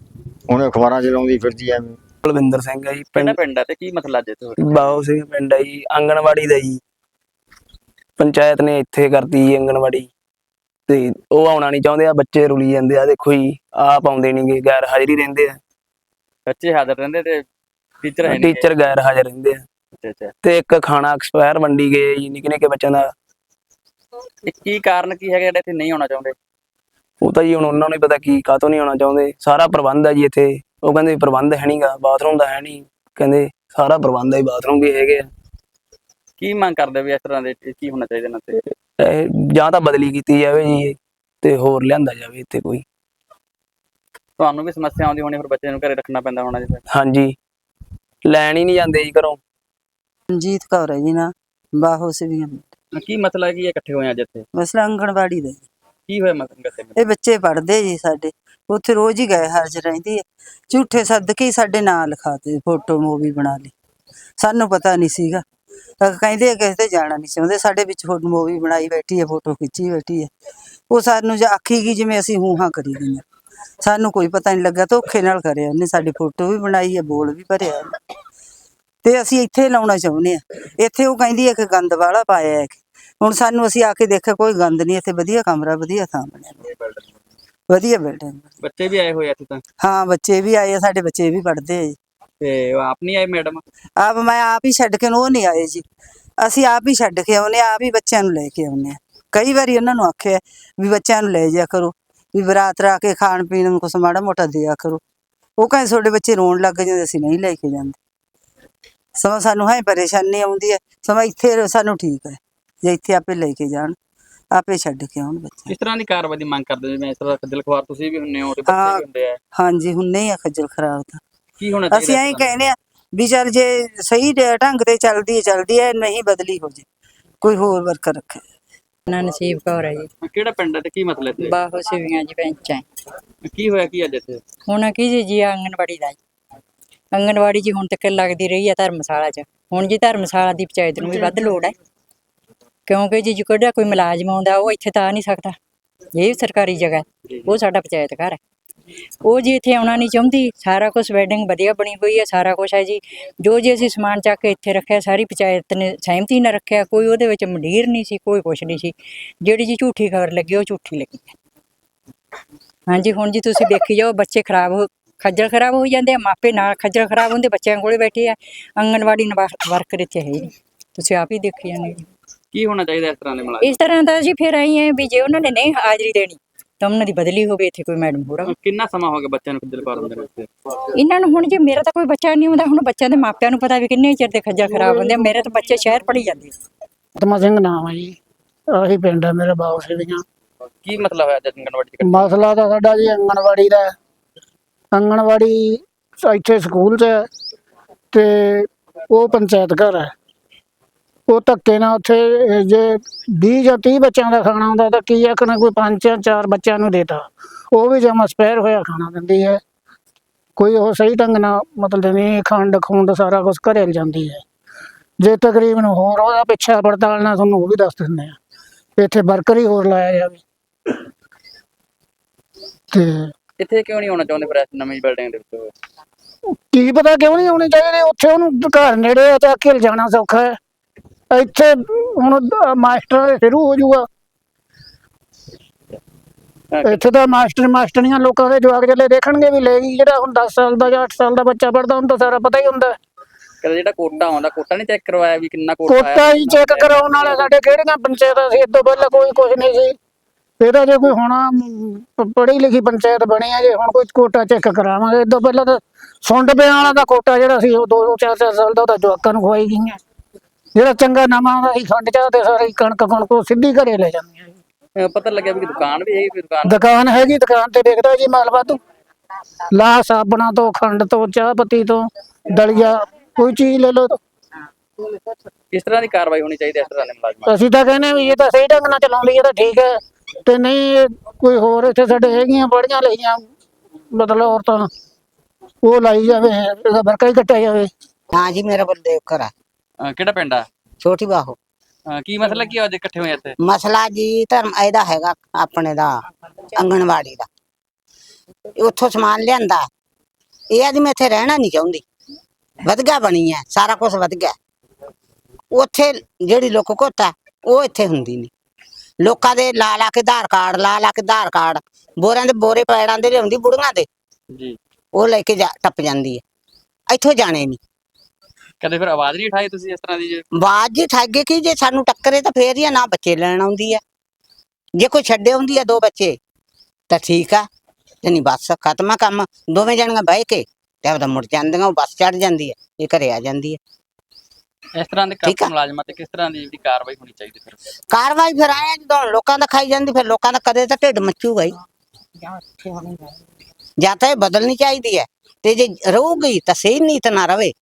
ਉਹਨੇ ਅਖਬਾਰਾਂ 'ਚ ਲਾਉਂਦੀ ਫਿਰਦੀ ਐਵੇਂ ਕੁਲਵਿੰਦਰ ਸਿੰਘ ਹੈ ਜੀ ਪਿੰਡ ਪਿੰਡ ਆ ਤੇ ਕੀ ਮਸਲਾ ਅੱਜ ਇੱਥੇ ਬਾਓ ਸਿੰਘ ਪਿੰਡ ਹੈ ਜੀ ਆਂਗਣਵਾੜੀ ਦਾ ਜੀ। ਪੰਚਾਇਤ ਨੇ ਇੱਥੇ ਕਰਤੀ ਜੀ ਆਂਗਣਵਾੜੀ। ਤੇ ਉਹ ਆਉਣਾ ਨਹੀਂ ਚਾਹੁੰਦੇ ਆ ਬੱਚੇ ਰੁਲੀ ਜਾਂਦੇ ਆ ਦੇਖੋ ਜੀ ਆਪ ਆਉਂਦੇ ਨਹੀਂਗੇ ਗੈਰ ਹਾਜ਼ਰੀ ਰਹਿੰਦੇ ਆ। ਬੱਚੇ ਹਾਜ਼ਰ ਰਹਿੰਦੇ ਤੇ ਟੀਚਰ ਹੈ ਨਹੀਂ ਟੀਚਰ ਗੈਰ ਹਾਜ਼ਰ ਰਹਿੰਦੇ ਆ। ਅੱਛਾ ਅੱਛਾ ਤੇ ਇੱਕ ਖਾਣਾ ਐਕਸਪਾਇਰ ਵੰਡੀ ਗਏ ਜੀ ਨਿੱਕੇ ਨਿੱਕੇ ਬੱਚਿਆਂ ਦਾ। ਇਹ ਕੀ ਕਾਰਨ ਕੀ ਹੈਗਾ ਜਿਹੜੇ ਇੱਥੇ ਨਹੀਂ ਆਉਣਾ ਚਾਹੁੰਦੇ? ਉਹ ਤਾਂ ਜੀ ਹੁਣ ਉਹਨਾਂ ਨੂੰ ਹੀ ਪਤਾ ਕੀ ਕਾਹਤੋਂ ਨਹੀਂ ਆਉਣਾ ਚਾਹੁੰਦੇ। ਸਾਰਾ ਪ੍ਰਬੰਧ ਹੈ ਜੀ ਇੱਥੇ। ਉਹ ਕਹਿੰਦੇ ਪ੍ਰਬੰਧ ਹੈ ਨਹੀਂਗਾ ਬਾਥਰੂਮ ਦਾ ਹੈ ਨਹੀਂ ਕਹਿੰਦੇ ਸਾਰਾ ਪ੍ਰਬੰਧ ਹੈ ਬਾਥਰੂਮ ਵੀ ਹੈਗੇ ਆ। ਕੀ ਮੰਗ ਕਰਦੇ ਵੀ ਇਸ ਤਰ੍ਹਾਂ ਦੇ ਕੀ ਹੋਣਾ ਚਾਹੀਦਾ ਇਹਨਾਂ ਤੇ? ਇਹ ਜਾਂ ਤਾਂ ਬਦਲੀ ਕੀਤੀ ਜਾਵੇ ਜੀ ਤੇ ਹੋਰ ਲਿਆਂਦਾ ਜਾਵੇ ਇੱਥੇ ਕੋਈ। ਤੁਹਾਨੂੰ ਵੀ ਸਮੱਸਿਆ ਆਉਂਦੀ ਹੋਣੀ ਫਿਰ ਬੱਚੇ ਨੂੰ ਘਰੇ ਰੱਖਣਾ ਪੈਂਦਾ ਹੋਣਾ ਜੀ ਹਾਂਜੀ। ਲੈਣ ਹੀ ਨਹੀਂ ਜਾਂਦੇ ਜੀ ਘਰੋਂ। ਮਨਜੀਤ ਕੌਰ ਹੈ ਜੀ ਨਾ ਬਾਹੋ ਸਿਵੀਆਂ। ਕੀ ਮਸਲਾ ਹੈ ਕੀ ਇਹ ਇਕੱਠੇ ਹੋਏ ਅੱਜ ਇੱਥੇ? ਮਸਲਾ ਆਂਗਣਵਾੜੀ ਦਾ ਜੀ। ਕੀ ਹੋਇਆ ਮਸਲਾ ਕਿੱਥੇ ਇਹ ਬੱਚੇ ਪੜ੍ਹਦੇ ਜੀ ਸਾਡੇ ਉੱਥੇ ਰੋਜ਼ ਹੀ ਗਏ ਹਾਜ਼ਰ ਰਹਿੰਦੀ ਹੈ। ਝੂਠੇ ਸਦਕੇ ਹੀ ਸਾਡੇ ਨਾਂ ਲਿਖਾਤੇ ਫੋਟੋ ਮੂਵੀ ਬਣਾ ਲਈ। ਸਾਨੂੰ ਪਤਾ ਨਹੀਂ ਸੀਗਾ। ਤਾਂ ਕਹਿੰਦੇ ਆ ਕਿਸੇ ਤੇ ਜਾਣਾ ਨਹੀਂ ਚਾਹੁੰਦੇ। ਸਾਡੇ ਵਿੱਚ ਫੋਟੋ ਮੂਵੀ ਬਣਾਈ ਬੈਠੀ ਹੈ ਫੋਟੋ ਖਿੱਚੀ ਬੈਠੀ ਹੈ। ਉਹ ਸਾਨੂੰ ਜੇ ਆਖੀ ਗਈ ਜਿਵੇਂ ਅਸੀਂ ਹੂੰ ਹਾਂ ਕਰੀ ਗਈਆਂ। ਸਾਨੂੰ ਕੋਈ ਪਤਾ ਨਹੀਂ ਲੱਗਾ ਧੋਖੇ ਨਾਲ ਕਰਿਆ ਉਹਨੇ। ਸਾਡੀ ਫੋਟੋ ਵੀ ਬਣਾਈ ਹੈ ਬੋਲ ਵੀ ਭਰਿਆ। ਉਹਨੇ। ਤੇ ਅਸੀਂ ਇੱਥੇ ਲਾਉਣਾ ਚਾਹੁੰਦੇ ਆ ਇੱਥੇ ਉਹ ਕਹਿੰਦੀ ਹੈ ਕਿ ਗੰਦ ਵਾਲਾ ਪਾਇਆ ਹੈ ਹੁਣ ਸਾਨੂੰ ਅਸੀਂ ਆ ਕੇ ਦੇਖਿਆ ਕੋਈ ਗੰਦ ਨਹੀਂ ਇੱਥੇ ਵਧੀਆ ਕਮਰਾ ਵਧੀਆ ਥਾਂ ਬਣਿਆ। ਵਧੀਆ ਬਿਲਡਿੰਗ ਬੱਚੇ ਵੀ ਆਏ ਹੋਏ ਆ ਇੱਥੇ ਤਾਂ? ਹਾਂ ਬੱਚੇ ਵੀ ਆਏ ਆ ਸਾਡੇ ਬੱਚੇ ਵੀ ਪੜ੍ਹਦੇ ਆ ਜੀ। ਤੇ ਉਹ ਆਪ ਨਹੀਂ ਆਏ ਮੈਡਮ? ਆਪ ਮੈਂ ਆਪ ਹੀ ਛੱਡ ਕੇ ਉਹ ਨਹੀਂ ਆਏ ਜੀ। ਅਸੀਂ ਆਪ ਹੀ ਛੱਡ ਕੇ ਆਉਨੇ ਆਪ ਹੀ ਬੱਚਿਆਂ ਨੂੰ ਲੈ ਕੇ ਆਉਨੇ ਆ ਕਈ ਵਾਰੀ ਉਹਨਾਂ ਨੂੰ ਆਖਿਆ ਵੀ ਬੱਚਿਆਂ ਨੂੰ ਲੈ ਜਾ ਕਰੋ ਵੀ ਬਰਾਤ ਰਾ ਕੇ ਖਾਣ ਪੀਣ ਨੂੰ ਕੁਛ ਮਾੜਾ ਮੋਟਾ ਦਿਆ ਕਰੋ। ਉਹ ਕਹਿੰਦੇ ਤੁਹਾਡੇ ਬੱਚੇ ਰੋਣ ਲੱਗ ਜਾਂਦੇ ਅਸੀਂ ਨਹੀਂ ਲੈ ਕੇ ਜਾਂਦੇ। ਸਮਾਂ ਸਾਨੂੰ ਹੈ ਪਰੇਸ਼ਾਨੀ ਆਉਂਦੀ ਹੈ ਸਮਾਂ ਇੱਥੇ ਸਾਨੂੰ ਠੀਕ ਹੈ ਜੇ ਇੱਥੇ ਆਪੇ ਲੈ ਕੇ ਜਾਣ ਆਪੇ ਛੱਡ ਕੇ ਆਉਣ ਬੱਚੇ। ਕਿਸ ਤਰ੍ਹਾਂ ਦੀ ਕਾਰਵਾਈ ਦੀ ਮੰਗ ਕਰਦੇ ਹੋ? ਜਿਵੇਂ ਇਸ ਤਰ੍ਹਾਂ ਖੱਜਲ ਖਵਾਰ ਤੁਸੀਂ ਵੀ ਹੁੰਨੇ ਹੋ ਤੇ ਬੱਚੇ ਹਾਂ। ਵੀ ਹੁੰਦੇ ਆ। ਹਾਂਜੀ ਹੁਣ ਨਹੀਂ ਆ ਖੱਜਲ ਖਰਾਬ ਤਾਂ। ਕੀ ਹੋਣਾ ਚਾਹੀਦਾ ਅਸੀਂ ਐਂ ਇਸ ਤਰ੍ਹਾਂ? ਕਹਿੰਦੇ ਆ ਵੀ ਚੱਲ ਜੇ ਸਹੀ ਢ- ਢੰਗ ਤੇ ਚੱਲਦੀ ਹੈ ਚੱਲਦੀ ਹੈ ਨਹੀਂ ਬਦਲੀ ਹੋ ਜੇ ਕੋਈ ਹੋਰ ਵਰਕਰ ਰੱਖੇ। ਨਾ ਨਸੀਬ ਕੌਰ ਹੈ ਜੀ। ਕਿਹੜਾ ਪਿੰਡ ਹੈ ਤੇ ਕੀ ਮਸਲਾ ਇੱਥੇ? ਬਾਹੋ ਸਿਵੀਆਂ ਜੀ ਪੈਂਚ ਹੈ ਕੀ ਹੋਇਆ ਕੀ ਅੱਜ ਇੱਥੇ? ਹੁਣ ਕੀ ਜੀ ਜੀ ਆਂਗਣਵਾੜੀ ਦਾ ਜੀ। ਆਂਗਣਵਾੜੀ ਜੀ ਹੁਣ ਤੱਕ ਲੱਗਦੀ ਰਹੀ ਹੈ ਧਰਮਸ਼ਾਲਾ 'ਚ। ਹੁਣ ਜੀ ਧਰਮਸ਼ਾਲਾ ਦੀ ਪੰਚਾਇਤ ਨੂੰ ਵੀ ਵੱਧ ਲੋੜ ਹੈ ਕਿਉਂਕਿ ਜੀ ਜਿਹੜਾ ਕੋਈ ਮੁਲਾਜ਼ਮ ਆਉਂਦਾ, ਉਹ ਇੱਥੇ ਤਾਂ ਆ ਨਹੀਂ ਸਕਦਾ। ਇਹ ਸਰਕਾਰੀ ਜਗ੍ਹਾ ਉਹ ਸਾਡਾ ਪੰਚਾਇਤ ਘਰ ਹੈ। ਉਹ ਜੀ ਇੱਥੇ ਆਉਣਾ ਨਹੀਂ ਚਾਹੁੰਦੀ। ਸਾਰਾ ਕੁਝ ਵੈਡਿੰਗ ਵਧੀਆ ਬਣੀ ਹੋਈ ਹੈ ਸਾਰਾ ਕੁਝ ਹੈ ਜੀ। ਜੋ ਜੀ ਅਸੀਂ ਸਮਾਨ ਚੱਕ ਕੇ ਇੱਥੇ ਰੱਖਿਆ, ਸਾਰੀ ਪੰਚਾਇਤ ਨੇ ਸਹਿਮਤੀ ਨਾਲ ਰੱਖਿਆ। ਕੋਈ ਉਹਦੇ ਵਿੱਚ ਮੰਡੀਰ ਨਹੀਂ ਸੀ, ਕੋਈ ਕੁਝ ਨਹੀਂ ਸੀ। ਜਿਹੜੀ ਜੀ ਝੂਠੀ ਖਬਰ ਲੱਗੀ, ਉਹ ਝੂਠੀ ਲੱਗੀ ਹਾਂਜੀ, ਹੁਣ ਜੀ ਤੁਸੀਂ ਦੇਖੀ ਜਾਓ, ਬੱਚੇ ਖਰਾਬ ਹੋ ਖੱਜਲ ਖਰਾਬ ਹੋ ਜਾਂਦੇ ਆ ਮਾਪੇ ਨਾਲ ਖੱਜਲ ਖਰਾਬ ਹੁੰਦੇ ਬੱਚਿਆਂ ਕੋਲੇ ਬੈਠੇ ਆ ਆਂਗਣਵਾੜੀ ਵਰਕਰ ਇੱਥੇ ਹੈ ਤੁਸੀਂ ਆਪ ਹੀ ਦੇਖੀ ਜਾਂਦੇ ਜੀ ਕੀ ਹੋਣਾ ਚਾਹੀਦਾ ਇਸ ਤਰ੍ਹਾਂ ਦੇ ਮੁਲਾਜ਼ਮ? ਇਸ ਤਰ੍ਹਾਂ ਦਾ ਜੀ ਫਿਰ ਆਈ ਹੈ ਵੀ ਜੇ ਉਹਨਾਂ ਨੇ ਨਹੀਂ ਹਾਜ਼ਰੀ ਦੇਣੀ ਤਾਂ ਉਹਨਾਂ ਦੀ ਬਦਲੀ ਹੋਵੇ ਇੱਥੇ ਕੋਈ ਮੈਡਮ ਹੋਰ। ਕਿੰਨਾ ਸਮਾਂ ਹੋ ਗਿਆ ਬੱਚਿਆਂ ਨੂੰ ਖੱਜਲ ਖਵਾਰ ਹੁੰਦੇ ਨੂੰ ਇੱਥੇ ਇਹਨਾਂ ਨੂੰ ਹੁਣ ਜੇ ਮੇਰਾ ਤਾਂ ਕੋਈ ਬੱਚਾ ਨਹੀਂ ਹੁੰਦਾ ਹੁਣ ਬੱਚਿਆਂ ਦੇ ਮਾਪਿਆਂ ਨੂੰ ਪਤਾ ਵੀ ਕਿੰਨੇ ਚਿਰ ਦੇ ਖੱਜਲ ਖਰਾਬ ਹੁੰਦੇ ਆ। ਮੇਰੇ ਤਾਂ ਬੱਚੇ ਸ਼ਹਿਰ ਪੜ੍ਹੀ ਜਾਂਦੇ ਆ। ਆਤਮਾ ਸਿੰਘ ਨਾਮ ਹੈ ਜੀ। ਆਹੀ ਪਿੰਡ ਹੈ ਮੇਰੇ ਬਾਉ ਸਿਵੀਆਂ ਕੀ ਮਸਲਾ ਹੋਇਆ ਅੱਜ ਅੰਗਨਵਾੜੀ ਚ? ਮਸਲਾ ਤਾਂ ਸਾਡਾ ਜੀ ਆਂਗਣਵਾੜੀ ਦਾ। ਹੈ। ਆਂਗਣਵਾੜੀ ਇੱਥੇ ਸਕੂਲ 'ਚ ਹੈ ਤੇ ਉਹ ਪੰਚਾਇਤ ਘਰ ਹੈ। ਉਹ ਧੱਕੇ ਨਾਲ ਉੱਥੇ ਜੇ 20 ਜਾਂ 30 ਬੱਚਿਆਂ ਦਾ ਖਾਣਾ ਹੁੰਦਾ ਤਾਂ ਕੀ ਆਖਣਾ ਕੋਈ ਪੰਜ ਜਾਂ ਚਾਰ ਬੱਚਿਆਂ ਨੂੰ ਦੇਤਾ। ਉਹ ਵੀ ਜਮਾ ਸਪੈਰ ਹੋਇਆ ਖਾਣਾ ਦਿੰਦੀ ਹੈ। ਕੋਈ ਉਹ ਸਹੀ ਢੰਗ ਨਾਲ ਮਤਲਬ ਨਹੀਂ ਖੰਡ, ਖੁੰਡ ਸਾਰਾ ਕੁਝ ਘਰੇ ਜਾਂਦੀ ਹੈ। ਜੇ ਤਕਰੀਬਨ ਹੋਰ ਉਹਦਾ ਪਿੱਛਾ ਪੜਤਾਲ ਨਾਲ ਤੁਹਾਨੂੰ ਉਹ ਵੀ ਦੱਸ ਦਿੰਦੇ ਆ ਇੱਥੇ ਵਰਕਰ ਹੀ ਹੋਰ ਲਾਇਆ ਜਾਵੇ। ਤੇ ਇੱਥੇ ਕਿਉਂ ਨਹੀਂ ਆਉਣਾ ਚਾਹੁੰਦੇ ਫਿਰ ਇਸ ਨਵੀਂ ਬਿਲਡਿੰਗ ਦੇ ਵਿੱਚ? ਕੀ ਪਤਾ ਕਿਉਂ ਨਹੀਂ ਆਉਣੀ ਚਾਹੀਦੀ ਉੱਥੇ ਉਹਨੂੰ ਘਰ ਨੇੜੇ ਆ ਤਾਂ ਅਕਲ ਜਾਣਾ ਸੌਖਾ ਹੈ। ਇੱਥੇ ਹੁਣ ਮਾਸਟਰ ਸ਼ੁਰੂ ਹੋ ਜਾਊਗਾ। ਇੱਥੇ ਤਾਂ ਮਾਸਟਰ ਮਾਸਟਰੀਆਂ ਲੋਕਾਂ ਦੇ ਜਵਾਕ ਜਲੇ ਦੇਖਣਗੇ ਵੀ ਲੈ ਗਈ ਜਿਹੜਾ ਹੁਣ 10 ਸਾਲ ਦਾ ਜਾਂ 8 ਸਾਲ ਦਾ ਬੱਚਾ ਪੜਦਾ ਉਹਨੂੰ ਤਾਂ ਸਾਰਾ ਪਤਾ ਹੀ ਹੁੰਦਾ। ਕਦੇ ਜਿਹੜਾ ਕੋਟਾ ਆਉਂਦਾ ਕੋਟਾ ਨਹੀਂ ਚੈੱਕ ਕਰਵਾਇਆ ਵੀ ਕਿੰਨਾ ਕੋਟਾ ਕੋਟਾ ਹੀ ਚੈੱਕ ਕਰਾਉਣ ਵਾਲੇ ਸਾਡੇ ਕਿਹੜੀਆਂ ਪੰਚਾਇਤਾਂ ਸੀ ਇਦੋਂ ਪਹਿਲਾਂ ਕੋਈ ਕੁਝ ਨਹੀਂ ਸੀ। ਇਹਦਾ ਜੇ ਕੋਈ ਹੋਣਾ ਪੜ੍ਹੀ ਲਿਖੀ ਪੰਚਾਇਤ ਬਣੀ ਆ ਜੇ ਹੁਣ ਕੋਈ ਕੋਟਾ ਚੈੱਕ ਕਰਾਵਾਂਗੇ। ਇਦੋਂ ਪਹਿਲਾਂ ਤਾਂ ਸੁੰਡ ਪਿਆਂ ਵਾਲਾ ਦਾ ਕੋਟਾ ਜਿਹੜਾ ਸੀ ਉਹ 2 ਚਾਰ ਚਾਰ ਸਾਲ ਦਾ ਉਹਦਾ ਜਵਾਕਾਂ ਨੂੰ ਖਵਾਈ ਗਈਆਂ। ਜਿਹੜਾ ਚੰਗਾ ਨਵਾਂ ਆਉਂਦਾ ਸੀ ਖੰਡ ਚਾਹ ਤੇ ਸਾਰੀ ਕਣਕ ਕਣਕ ਉਹ ਸਿੱਧੀ ਘਰੇ ਲੈ ਜਾਂਦੀਆਂ। ਅਹ ਪਤਾ ਲੱਗਿਆ ਵੀ ਦੁਕਾਨ ਵੀ ਹੈਗੀ ਕੋਈ ਦੁਕਾਨ? ਦੁਕਾਨ ਹੈਗੀ ਦੁਕਾਨ ਤੇ ਦੇਖਦਾ ਜੀ ਮਾਲ ਵਾਧੂ। ਲਾ ਸਾਬਣਾ ਤੋਂ ਖੰਡ ਤੋਂ ਚਾਹ ਪੱਤੀ ਤੋਂ ਦਲੀਆ ਕੋਈ ਚੀਜ਼ ਲੈ ਲਓ ਕਿਸ ਤਰ੍ਹਾਂ ਦੀ ਕਾਰਵਾਈ ਹੋਣੀ ਚਾਹੀਦੀ ਹੈ ਇਸ ਤਰ੍ਹਾਂ ਦੇ ਮੁਲਾਜ਼ਮਾਂ ਅਸੀਂ ਤਾਂ ਕਹਿੰਦੇ ਵੀ ਇਹ ਤਾਂ ਸਹੀ ਢੰਗ ਨਾਲ ਚਲਾਉਂਦੀ ਹੈ ਤਾਂ ਠੀਕ ਹੈ। ਤੇ ਨਹੀਂ ਕੋਈ ਹੋਰ ਇੱਥੇ ਸਾਡੇ ਹੈਗੀਆਂ ਬੜੀਆਂ ਲਈਆਂ। ਮਤਲਬ ਔਰਤਾਂ ਉਹ ਲਾਈ ਜਾਵੇ ਇਹਦਾ ਵਰਕਾ ਹੀ ਕੱਟਿਆ ਜਾਵੇ। ਹਾਂ ਜੀ ਮੇਰਾ ਬਲਦੇਵ ਕਰਾ ਅਹ ਕਿਹੜਾ ਪਿੰਡ ਆ? ਛੋਟੀ ਬਾਹੋ। ਕੀ ਮਸਲਾ ਕੀ ਆ ਇਕੱਠੇ ਹੋਏ ਇੱਥੇ? ਮਸਲਾ ਜੀ ਧਰਮ ਇਹਦਾ ਹੈਗਾ ਆਪਣੇ ਦਾ ਅੰਗਣਵਾੜੀ ਦਾ। ਉੱਥੋਂ ਸਮਾਨ ਲਿਆਂਦਾ। ਇਹ ਆਦੀ ਮੈਂ ਇੱਥੇ ਰਹਿਣਾ ਨਹੀਂ ਚਾਹੁੰਦੀ। ਵਧਗਾ ਬਣੀ ਹੈ ਸਾਰਾ ਕੁਝ ਵਧਗਾ ਉੱਥੇ ਜਿਹੜੀ ਲੋਕ ਕੋਤਾ ਉਹ ਇੱਥੇ ਹੁੰਦੀ ਨਹੀਂ। ਲੋਕਾਂ ਦੇ ਲਾ ਲਾ ਕੇ ਆਧਾਰ ਕਾਰਡ ਲਾ ਲਾ ਕੇ ਆਧਾਰ ਕਾਰਡ। ਬੋਰਿਆਂ ਦੇ ਬੋਰੇ ਪੈੜਾਂ ਦੇ ਲਿਆਉਂਦੀ ਬੁੜੀਆਂ ਦੇ। ਜੀ। ਉਹ ਲੈ ਕੇ ਜਾ ਟੱਪ ਜਾਂਦੀ ਹੈ। ਇੱਥੋਂ ਜਾਣੇ ਨਹੀਂ ਕਦੇ ਫਿਰ ਆਵਾਜ਼ ਨਹੀਂ ਉਠਾਈ ਤੁਸੀਂ ਇਸ ਤਰ੍ਹਾਂ ਦੀ ਜੇ? ਬਾਜ ਜੀ ਠੱਗੇ ਕੀ ਜੇ ਸਾਨੂੰ ਟੱਕਰੇ ਤਾਂ ਫੇਰ ਹੀ ਆ, ਨਾ ਬੱਚੇ ਲੈਣ ਆਉਂਦੀ ਆ। ਜੇ ਕੋਈ ਛੱਡੇ ਆਉਂਦੀ ਆ ਦੋ ਬੱਚੇ ਤਾਂ ਠੀਕ ਆ। ਤੇ ਨਹੀਂ ਬਸ ਖਤਮਾ ਕੰਮ ਦੋਵੇਂ ਜਣੀਆਂ ਬਹਿ ਕੇ ਤੇ ਆਪਦਾ ਮੁੜ ਜਾਂਦੀਆਂ ਉਹ ਬੱਸ ਚੜ ਜਾਂਦੀ ਹੈ ਇਹ ਘਰੇ ਆ ਜਾਂਦੀ ਹੈ ਇਸ ਤਰ੍ਹਾਂ ਦੇ ਠੀਕ ਆ। ਕਰਪਟ ਮੁਲਾਜ਼ਮਾਂ ਤੇ ਕਿਸ ਤਰ੍ਹਾਂ ਦੀ ਜਿਹੜੀ ਕਾਰਵਾਈ ਹੋਣੀ ਚਾਹੀਦੀ ਫਿਰ? ਕਾਰਵਾਈ ਫਿਰ ਆਇਆ ਜਦੋਂ ਲੋਕਾਂ ਦਾ ਖਾਈ ਜਾਂਦੀ ਫਿਰ ਲੋਕਾਂ ਦਾ ਕਦੇ ਤਾਂ ਢਿੱਡ ਮੱਚੂਗਾ ਹੀ। ਜਾਂ ਤਾਂ ਇਹ ਬਦਲਣੀ ਚਾਹੀਦੀ ਹੈ। ਤੇ ਜੇ ਰਹੂਗੀ ਤਾਂ ਸਹੀ ਨੀਤ ਨਾ ਰਵੇ।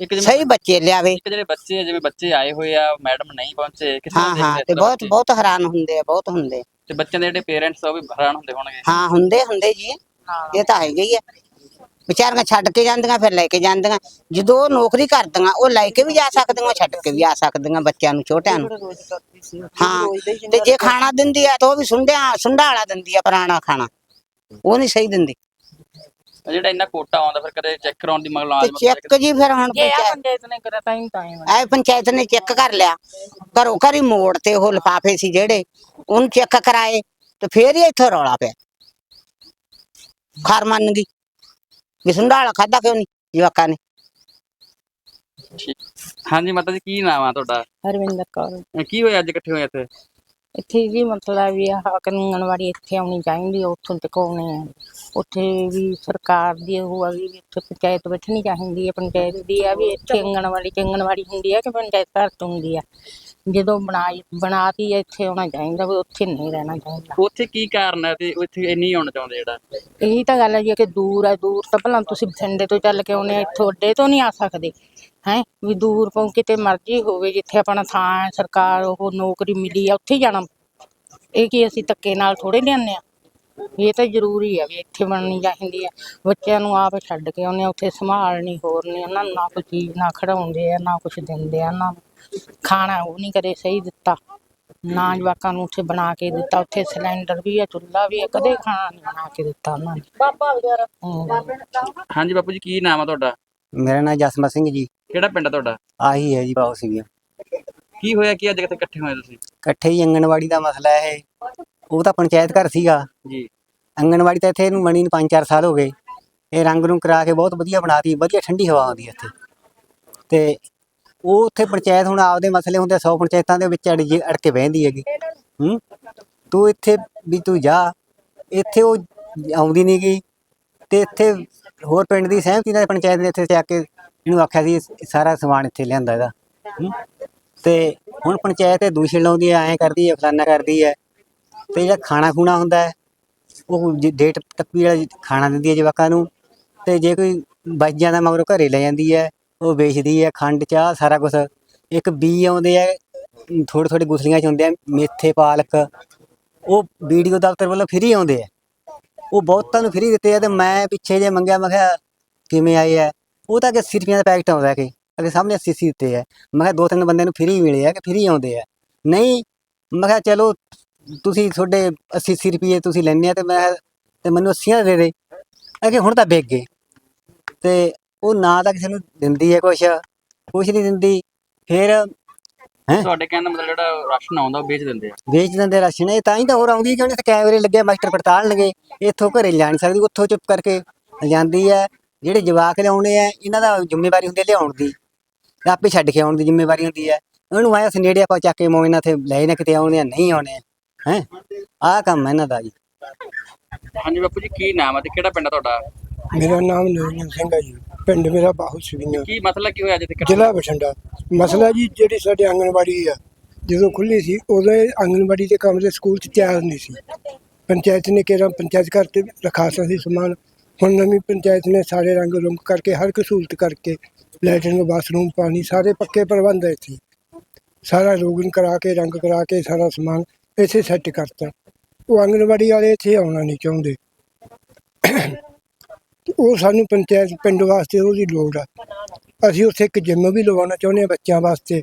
ਇੱਕ ਜਿਵੇਂ ਸਹੀ ਬੱਚੇ ਲਿਆਵੇ। ਇੱਕ ਜਿਹੜੇ ਬੱਚੇ ਆ, ਜਿਵੇਂ ਬੱਚੇ ਆਏ ਹੋਏ ਆ ਮੈਡਮ ਨਹੀਂ ਪਹੁੰਚੇ ਕਿਸੇ ਹਾਂ ਹਾਂ ਤੇ ਬਹੁਤ ਬਹੁਤ ਹੈਰਾਨ ਹੁੰਦੇ ਆ ਬਹੁਤ ਹੁੰਦੇ। ਤੇ ਬੱਚਿਆਂ ਦੇ ਜਿਹੜੇ ਪੇਰੈਂਟਸ ਉਹ ਵੀ ਹੈਰਾਨ ਹੁੰਦੇ ਹੋਣਗੇ। ਹਾਂ ਹੁੰਦੇ ਹੁੰਦੇ ਜੀ। ਇਹ ਤਾਂ ਹੈਗੇ ਹੀ ਆ ਵਿਚਾਰੀਆਂ ਛੱਡ ਕੇ ਜਾਂਦੀਆਂ ਫਿਰ ਲੈ ਕੇ ਜਾਂਦੀਆਂ। ਜਦੋਂ ਉਹ ਨੌਕਰੀ ਕਰਦੀਆਂ ਉਹ ਲੈ ਕੇ ਵੀ ਜਾ ਸਕਦੀਆਂ ਉਹ ਛੱਡ ਕੇ ਵੀ ਆ ਸਕਦੀਆਂ ਬੱਚਿਆਂ ਨੂੰ ਛੋਟਿਆਂ ਨੂੰ। ਹਾਂ ਤੇ ਜੇ ਖਾਣਾ ਦਿੰਦੀ ਆ ਤਾਂ ਉਹ ਵੀ ਸੁੰਡਿਆ ਸੁੰਡਾ ਵਾਲਾ ਦਿੰਦੀ ਆ ਪੁਰਾਣਾ ਖਾਣਾ। ਉਹ ਨਹੀਂ ਸਹੀ ਦਿੰਦੀ। ਤੇ ਜਿਹੜਾ ਇੰਨਾ ਕੋਟਾ ਆਉਂਦਾ ਫਿਰ ਕਦੇ ਚੈੱਕ ਕਰਾਉਣ ਦੀ ਤੇ ਮੁਲਾਜ਼ਮ ਚੈੱਕ ਜੀ ਫਿਰ ਹੁਣ ਪੰਚਾਇਤ ਨੇ ਕਰਾ ਤਾਂ ਹੀ ਤਾਂ ਐ ਪੰਚਾਇਤ ਨੇ ਚੈੱਕ ਕਰ ਲਿਆ। ਘਰੋਂ ਘਰੀ ਮੋੜ ਤੇ ਉਹ ਲਿਫਾਫੇ ਸੀ ਜਿਹੜੇ ਉਹਨੂੰ ਚੈੱਕ ਕਰਾਏ ਤੇ ਫੇਰ ਹੀ ਇੱਥੇ ਰੌਲਾ ਪਿਆ। ਖਾਰ ਮੰਨ ਗਈ। ਵੀ ਸੁੰਡਾਲਾ ਖਾਦਾ ਕਿਉਂ ਨਹੀਂ ਜਵਾਕਾਂ ਨੇ? ਹਾਂਜੀ ਮਾਤਾ ਜੀ ਕੀ ਨਾਮ ਆ ਤੁਹਾਡਾ? ਹਰਵਿੰਦਰ ਕੌਰ। ਅਹ ਕੀ ਹੋਇਆ ਅੱਜ ਇਕੱਠੇ ਹੋਏ ਇੱਥੇ? ਇੱਥੇ ਜੀ ਮਤਲਬ ਵੀ ਆਹ ਕੰਗਣਵਾੜੀ ਇੱਥੇ ਆਉਣੀ ਚਾਹੀਦੀ ਆ, ਉੱਥੋਂ ਟਿਕਾਉਣੇ ਆ। ਉੱਥੇ ਵੀ ਸਰਕਾਰ ਦੀ ਉਹ ਆ ਵੀ ਇੱਥੇ ਪੰਚਾਇਤ ਬੈਠਣੀ ਚਾਹੀਦੀ ਹੈ ਪੰਚਾਇਤ ਦੀ ਆ ਵੀ ਇੱਥੇ ਅੰਗਣਵਾੜੀ ਚ ਅੰਗਣਵਾੜੀ ਹੁੰਦੀ ਆ ਕਿ ਪੰਚਾਇਤ ਘਰ ਤੋਂ ਹੁੰਦੀ ਆ। ਜਦੋਂ ਬਣਾਈ ਬਣਾਤੀ ਇੱਥੇ ਆਉਣਾ ਚਾਹੀਦਾ ਵੀ ਉੱਥੇ ਨਹੀਂ ਰਹਿਣਾ ਚਾਹੀਦਾ। ਉੱਥੇ ਕੀ ਕਾਰਨ ਹੈ ਤੇ ਉੱਥੇ ਨਹੀਂ ਆਉਣਾ ਚਾਹੁੰਦੇ ਜਿਹੜਾ? ਇਹੀ ਤਾਂ ਗੱਲ ਹੈ ਜੀ ਕਿ ਦੂਰ ਹੈ ਦੂਰ ਤਾਂ ਭਲਾ ਤੁਸੀਂ ਬਠਿੰਡੇ ਤੋਂ ਚੱਲ ਕੇ ਆਉਨੇ ਇੱਥੋਂ ਅੱਡੇ ਤੋਂ ਨਹੀਂ ਆ ਸਕਦੇ। ਹੈ ਵੀ ਦੂਰ ਪਉ ਕਿਤੇ ਮਰਜ਼ੀ ਹੋਵੇ ਜਿੱਥੇ ਆਪਣਾ ਥਾਂ ਹੈ ਸਰਕਾਰ ਉਹ ਨੌਕਰੀ ਮਿਲੀ ਆ ਉੱਥੇ ਹੀ ਜਾਣਾ। ਇਹ ਕੀ ਅਸੀਂ ਧੱਕੇ ਨਾਲ ਥੋੜੇ ਲਿਆਉਂਦੇ ਆ? ਇਹ ਤਾਂ ਜ਼ਰੂਰੀ ਆ ਵੀ ਇੱਥੇ ਬਣਨੀ ਚਾਹੀਦੀ ਆ। ਬੱਚਿਆਂ ਨੂੰ ਆਪ ਛੱਡ ਕੇ ਆਉਂਦੇ ਆ ਉੱਥੇ ਸੰਭਾਲਣੀ ਹੋਰ ਨਹੀਂ ਉਹਨਾਂ ਨੂੰ ਨਾ ਕੋਈ ਚੀਜ਼ ਨਾ ਖੜਾਉਂਦੇ ਆ ਨਾ ਕੁਛ ਦਿੰਦੇ ਆ ਨਾ ਖਾਣਾ ਉਹ ਨਹੀਂ ਕਦੇ ਸਹੀ ਦਿੱਤਾ। ਨਾ ਜਵਾਕਾਂ ਨੂੰ ਉੱਥੇ ਬਣਾ ਕੇ ਦਿੱਤਾ। ਉੱਥੇ ਸਿਲੰਡਰ ਵੀ ਆ ਚੁੱਲ੍ਹਾ ਵੀ ਆ ਕਦੇ ਖਾਣਾ ਨਹੀਂ ਬਣਾ ਕੇ ਦਿੱਤਾ ਉਹਨਾਂ ਨੇ। ਬਾਬਾ ਵਗੈਰਾ। ਹਾਂਜੀ ਬਾਪੂ ਜੀ ਕੀ ਨਾਮ ਆ ਤੁਹਾਡਾ? ਮੇਰਾ ਨਾਮ ਜਸਮਤ ਸਿੰਘ ਜੀ। ਕਿਹੜਾ ਪਿੰਡ ਆ ਤੁਹਾਡਾ? ਆਹੀ ਹੈ ਜੀ ਬਹੁਤ ਸੀਗੀਆਂ। ਕੀ ਹੋਇਆ ਕੀ ਅੱਜ ਕਿੱਥੇ ਇਕੱਠੇ ਹੋਏ ਤੁਸੀਂ? ਇਕੱਠੇ ਹੀ ਆਂਗਣਵਾੜੀ ਦਾ ਮਸਲਾ ਇਹ। ਉਹ ਤਾਂ ਪੰਚਾਇਤ ਘਰ ਸੀਗਾ। ਜੀ। ਆਂਗਣਵਾੜੀ ਤਾਂ ਇੱਥੇ ਇਹਨੂੰ ਬਣੀ ਨੂੰ 5-4 ਸਾਲ ਹੋ ਗਏ। ਇਹ ਰੰਗ ਨੂੰ ਕਰਾ ਕੇ ਬਹੁਤ ਵਧੀਆ ਬਣਾਤੀ ਵਧੀਆ ਠੰਡੀ ਹਵਾ ਆਉਂਦੀ ਹੈ ਇੱਥੇ। ਤੇ ਉਹ ਉੱਥੇ ਪੰਚਾਇਤ ਹੁਣ ਆਪਦੇ ਮਸਲੇ ਹੁੰਦੇ 100 ਪੰਚਾਇਤਾਂ ਦੇ ਵਿੱਚ ਅੜ ਜੇ- ਅੜ ਕੇ ਬਹਿੰਦੀ ਹੈਗੀ। ਹੂੰ? ਤੂੰ ਇੱਥੇ ਵੀ ਤੂੰ ਜਾ। ਇੱਥੇ ਉਹ ਆਉਂਦੀ ਨਹੀਂ ਗਈ ਤੇ ਇੱਥੇ ਹੋਰ ਪਿੰਡ ਦੀ ਸਹਿਮਤੀ ਨਾਲ ਪੰਚਾਇਤ ਨੇ ਇੱਥੇ ਜਾ ਕੇ ਇਹਨੂੰ ਆਖਿਆ ਸੀ, ਸਾਰਾ ਸਮਾਨ ਇੱਥੇ ਲਿਆਂਦਾ ਇਹਦਾ। ਹੂੰ? ਤੇ ਹੁਣ ਪੰਚਾਇਤ ਇਹ ਦੂਸ਼ਣ ਲਾਉਂਦੀ ਹੈ, ਐਂ ਕਰਦੀ ਹੈ, ਫਲਾਨਾ ਕਰਦੀ ਹੈ। ਤੇ ਜਿਹੜਾ ਖਾਣਾ ਖੂਣਾ ਹੁੰਦਾ ਹੈ, ਉਹ ਜ- ਡੇਟ ਟੱਪੀ ਵਾਲਾ ਖਾਣਾ ਦਿੰਦੀ ਹੈ ਜਵਾਕਾਂ ਨੂੰ। ਤੇ ਜੇ ਕੋਈ ਬਚ ਜਾਂਦਾ ਮਗਰੋਂ ਘਰੇ ਲੈ ਜਾਂਦੀ ਹੈ ਉਹ ਵੇਚਦੀ ਹੈ, ਖੰਡ, ਚਾਹ, ਸਾਰਾ ਕੁਝ ਇੱਕ ਬੀ ਆਉਂਦੇ ਆ ਥੋੜੇ ਥੋੜੇ ਗੁਸਲੀਆਂ ਚ ਹੁੰਦੇ ਆ, ਮੇਥੇ, ਪਾਲਕ। ਉਹ ਵੀਡੀਓ ਦਫ਼ਤਰ ਵੱਲੋਂ ਫ੍ਰੀ ਆਉਂਦੇ ਆ। ਉਹ ਬਹੁਤਾਂ ਨੂੰ ਫ੍ਰੀ ਦਿੱਤੇ ਆ ਤੇ ਮੈਂ ਪਿੱਛੇ ਜੇ ਮੰਗਿਆ, ਮੈਂ ਕਿਹਾ, ਕਿਵੇਂ ਆਏ ਆ? ਉਹ ਤਾਂ ਕਿ 80 ਰੁਪਈਆਂ ਦਾ ਪੈਕਟ ਆਉਂਦਾ ਕਿ, ਅਗੇ ਸਾਹਮਣੇ 80 ਅੱਸੀ ਦਿੱਤੇ ਆ। ਮੈਂ ਕਿਹਾ ਦੋ ਤਿੰਨ ਬੰਦਿਆਂ ਨੂੰ ਫ੍ਰੀ ਮਿਲੇ ਆ ਕਿ ਫ੍ਰੀ ਆਉਂਦੇ ਆ? ਨਹੀਂ, ਮੈਂ ਕਿਹਾ, ਚਲੋ, ਤੁਸੀਂ ਤੁਹਾਡੇ 80 ਅੱਸੀ ਰੁਪਏ ਤੁਸੀਂ ਲੈਣੇ ਆ ਤੇ ਮੈਂ ਤੇ ਮੈਨੂੰ 80 ਦੇ ਦੇ। ਅਗੇ ਹੁਣ ਤਾਂ ਵਿਕ ਗਏ। ਤੇ ਉਹ ਨਾ ਤਾਂ ਕਿਸੇ ਨੂੰ ਦਿੰਦੀ ਹੈ ਕੁਛ ਕੁਛ ਨਹੀਂ ਦਿੰਦੀ ਫਿਰ ਹੈਂ? ਤੁਹਾਡੇ ਕਹਿਣ ਦਾ ਮਤਲਬ ਜਿਹੜਾ ਰਾਸ਼ਨ ਆਉਂਦਾ ਉਹ ਵੇਚ ਦਿੰਦੇ ਆ? ਵੇਚ ਦਿੰਦੇ ਰਾਸ਼ਨ ਇਹ ਤਾਂ ਹੀ ਤਾਂ ਹੋਰ ਆਉਂਦੀ ਕਿਉਂ ਨਹੀਂ ਇੱਥੇ ਕੈਮਰੇ ਲੱਗੇ ਮਾਸਟਰ ਪੜਤਾਲ ਲਗੇ ਇੱਥੋਂ ਘਰੇ ਲਿਆ ਨਹੀਂ ਸਕਦੀ ਉੱਥੋਂ ਚੁੱਪ ਕਰਕੇ ਜਾਂਦੀ ਹੈ। ਜਿਹੜੇ ਜਵਾਕ ਲਿਆਉਣੇ ਆ ਇਹਨਾਂ ਦਾ ਜ਼ਿੰਮੇਵਾਰੀ ਹੁੰਦੀ ਹੈ ਲਿਆਉਣ ਦੀ। ਤੇ ਆਪੇ ਛੱਡ ਕੇ ਆਉਣ ਦੀ ਜ਼ਿੰਮੇਵਾਰੀ ਹੁੰਦੀ ਹੈ। ਉਹਨੂੰ ਆਇਆ ਨੇੜੇ ਆਪਾਂ ਚੱਕ ਕੇ ਮੋਇਨਾ ਤੇ ਲੈ ਨਾ ਕਿਤੇ ਆਉਣੇ ਆ ਨਹੀਂ ਆਉਣੇ ਹੈ? ਆਹ ਕੰਮ ਹੈ ਇਹਨਾਂ ਦਾ ਜੀ। ਹਾਂਜੀ ਬਾਪੂ ਜੀ ਕੀ ਨਾਮ ਆ ਤੇ ਕਿਹੜਾ ਪਿੰਡ ਆ ਤੁਹਾਡਾ? ਮੇਰਾ ਨਾਮ ਨਿਰੰਜਨ ਸਿੰਘ ਹੈ ਜੀ। ਪਿੰਡ ਮੇਰਾ ਬਾਹੂ ਸਿਵੀਆਂ ਕੀ ਮਸਲਾ ਕੀ ਹੋਇਆ ਅੱਜ ਇਕੱਠੇ ਜ਼ਿਲ੍ਹਾ ਬਠਿੰਡਾ। ਮਸਲਾ ਜੀ ਜਿਹੜੀ ਸਾਡੇ ਆਂਗਣਵਾੜੀ ਆ ਜਦੋਂ ਖੁੱਲੀ ਸੀ ਉਦੋਂ ਆਂਗਣਵਾੜੀ ਦੇ ਕਮਰੇ ਸਕੂਲ ਚ ਤਿਆਰ ਨਹੀਂ ਸੀ। ਪੰਚਾਇਤ ਨੇ ਕਿਹਾ ਪੰਚਾਇਤ ਘਰ ਤੇ ਰਖਾਸਾ ਸੀ ਸਮਾਨ। ਹੁਣ ਨਵੀਂ ਪੰਚਾਇਤ ਨੇ ਸਾਰੇ ਰੰਗ ਰੁੰਗ ਕਰਕੇ ਹਰ ਇੱਕ ਸਹੂਲਤ ਕਰਕੇ ਲੈਟਰਿੰਗ ਬਾਥਰੂਮ ਪਾਣੀ ਸਾਰੇ ਪੱਕੇ ਪ੍ਰਬੰਧ ਹੈ ਇੱਥੇ। ਸਾਰਾ ਰੋਗਨ ਕਰਾ ਕੇ ਰੰਗ ਕਰਾ ਕੇ ਸਾਰਾ ਸਮਾਨ ਇੱਥੇ ਸੈੱਟ ਕਰਤਾ। ਉਹ ਆਂਗਣਵਾੜੀ ਵਾਲੇ ਇੱਥੇ ਆਉਣਾ ਨਹੀਂ ਚਾਹੁੰਦੇ। ਉਹ ਸਾਨੂੰ ਪੰਚਾਇਤ ਪਿੰਡ ਵਾਸਤੇ ਉਹਦੀ ਲੋੜ ਆ। ਅਸੀਂ ਉੱਥੇ ਇੱਕ ਜਿੰਮ ਵੀ ਲਵਾਉਣਾ ਚਾਹੁੰਦੇ ਹਾਂ ਬੱਚਿਆਂ ਵਾਸਤੇ।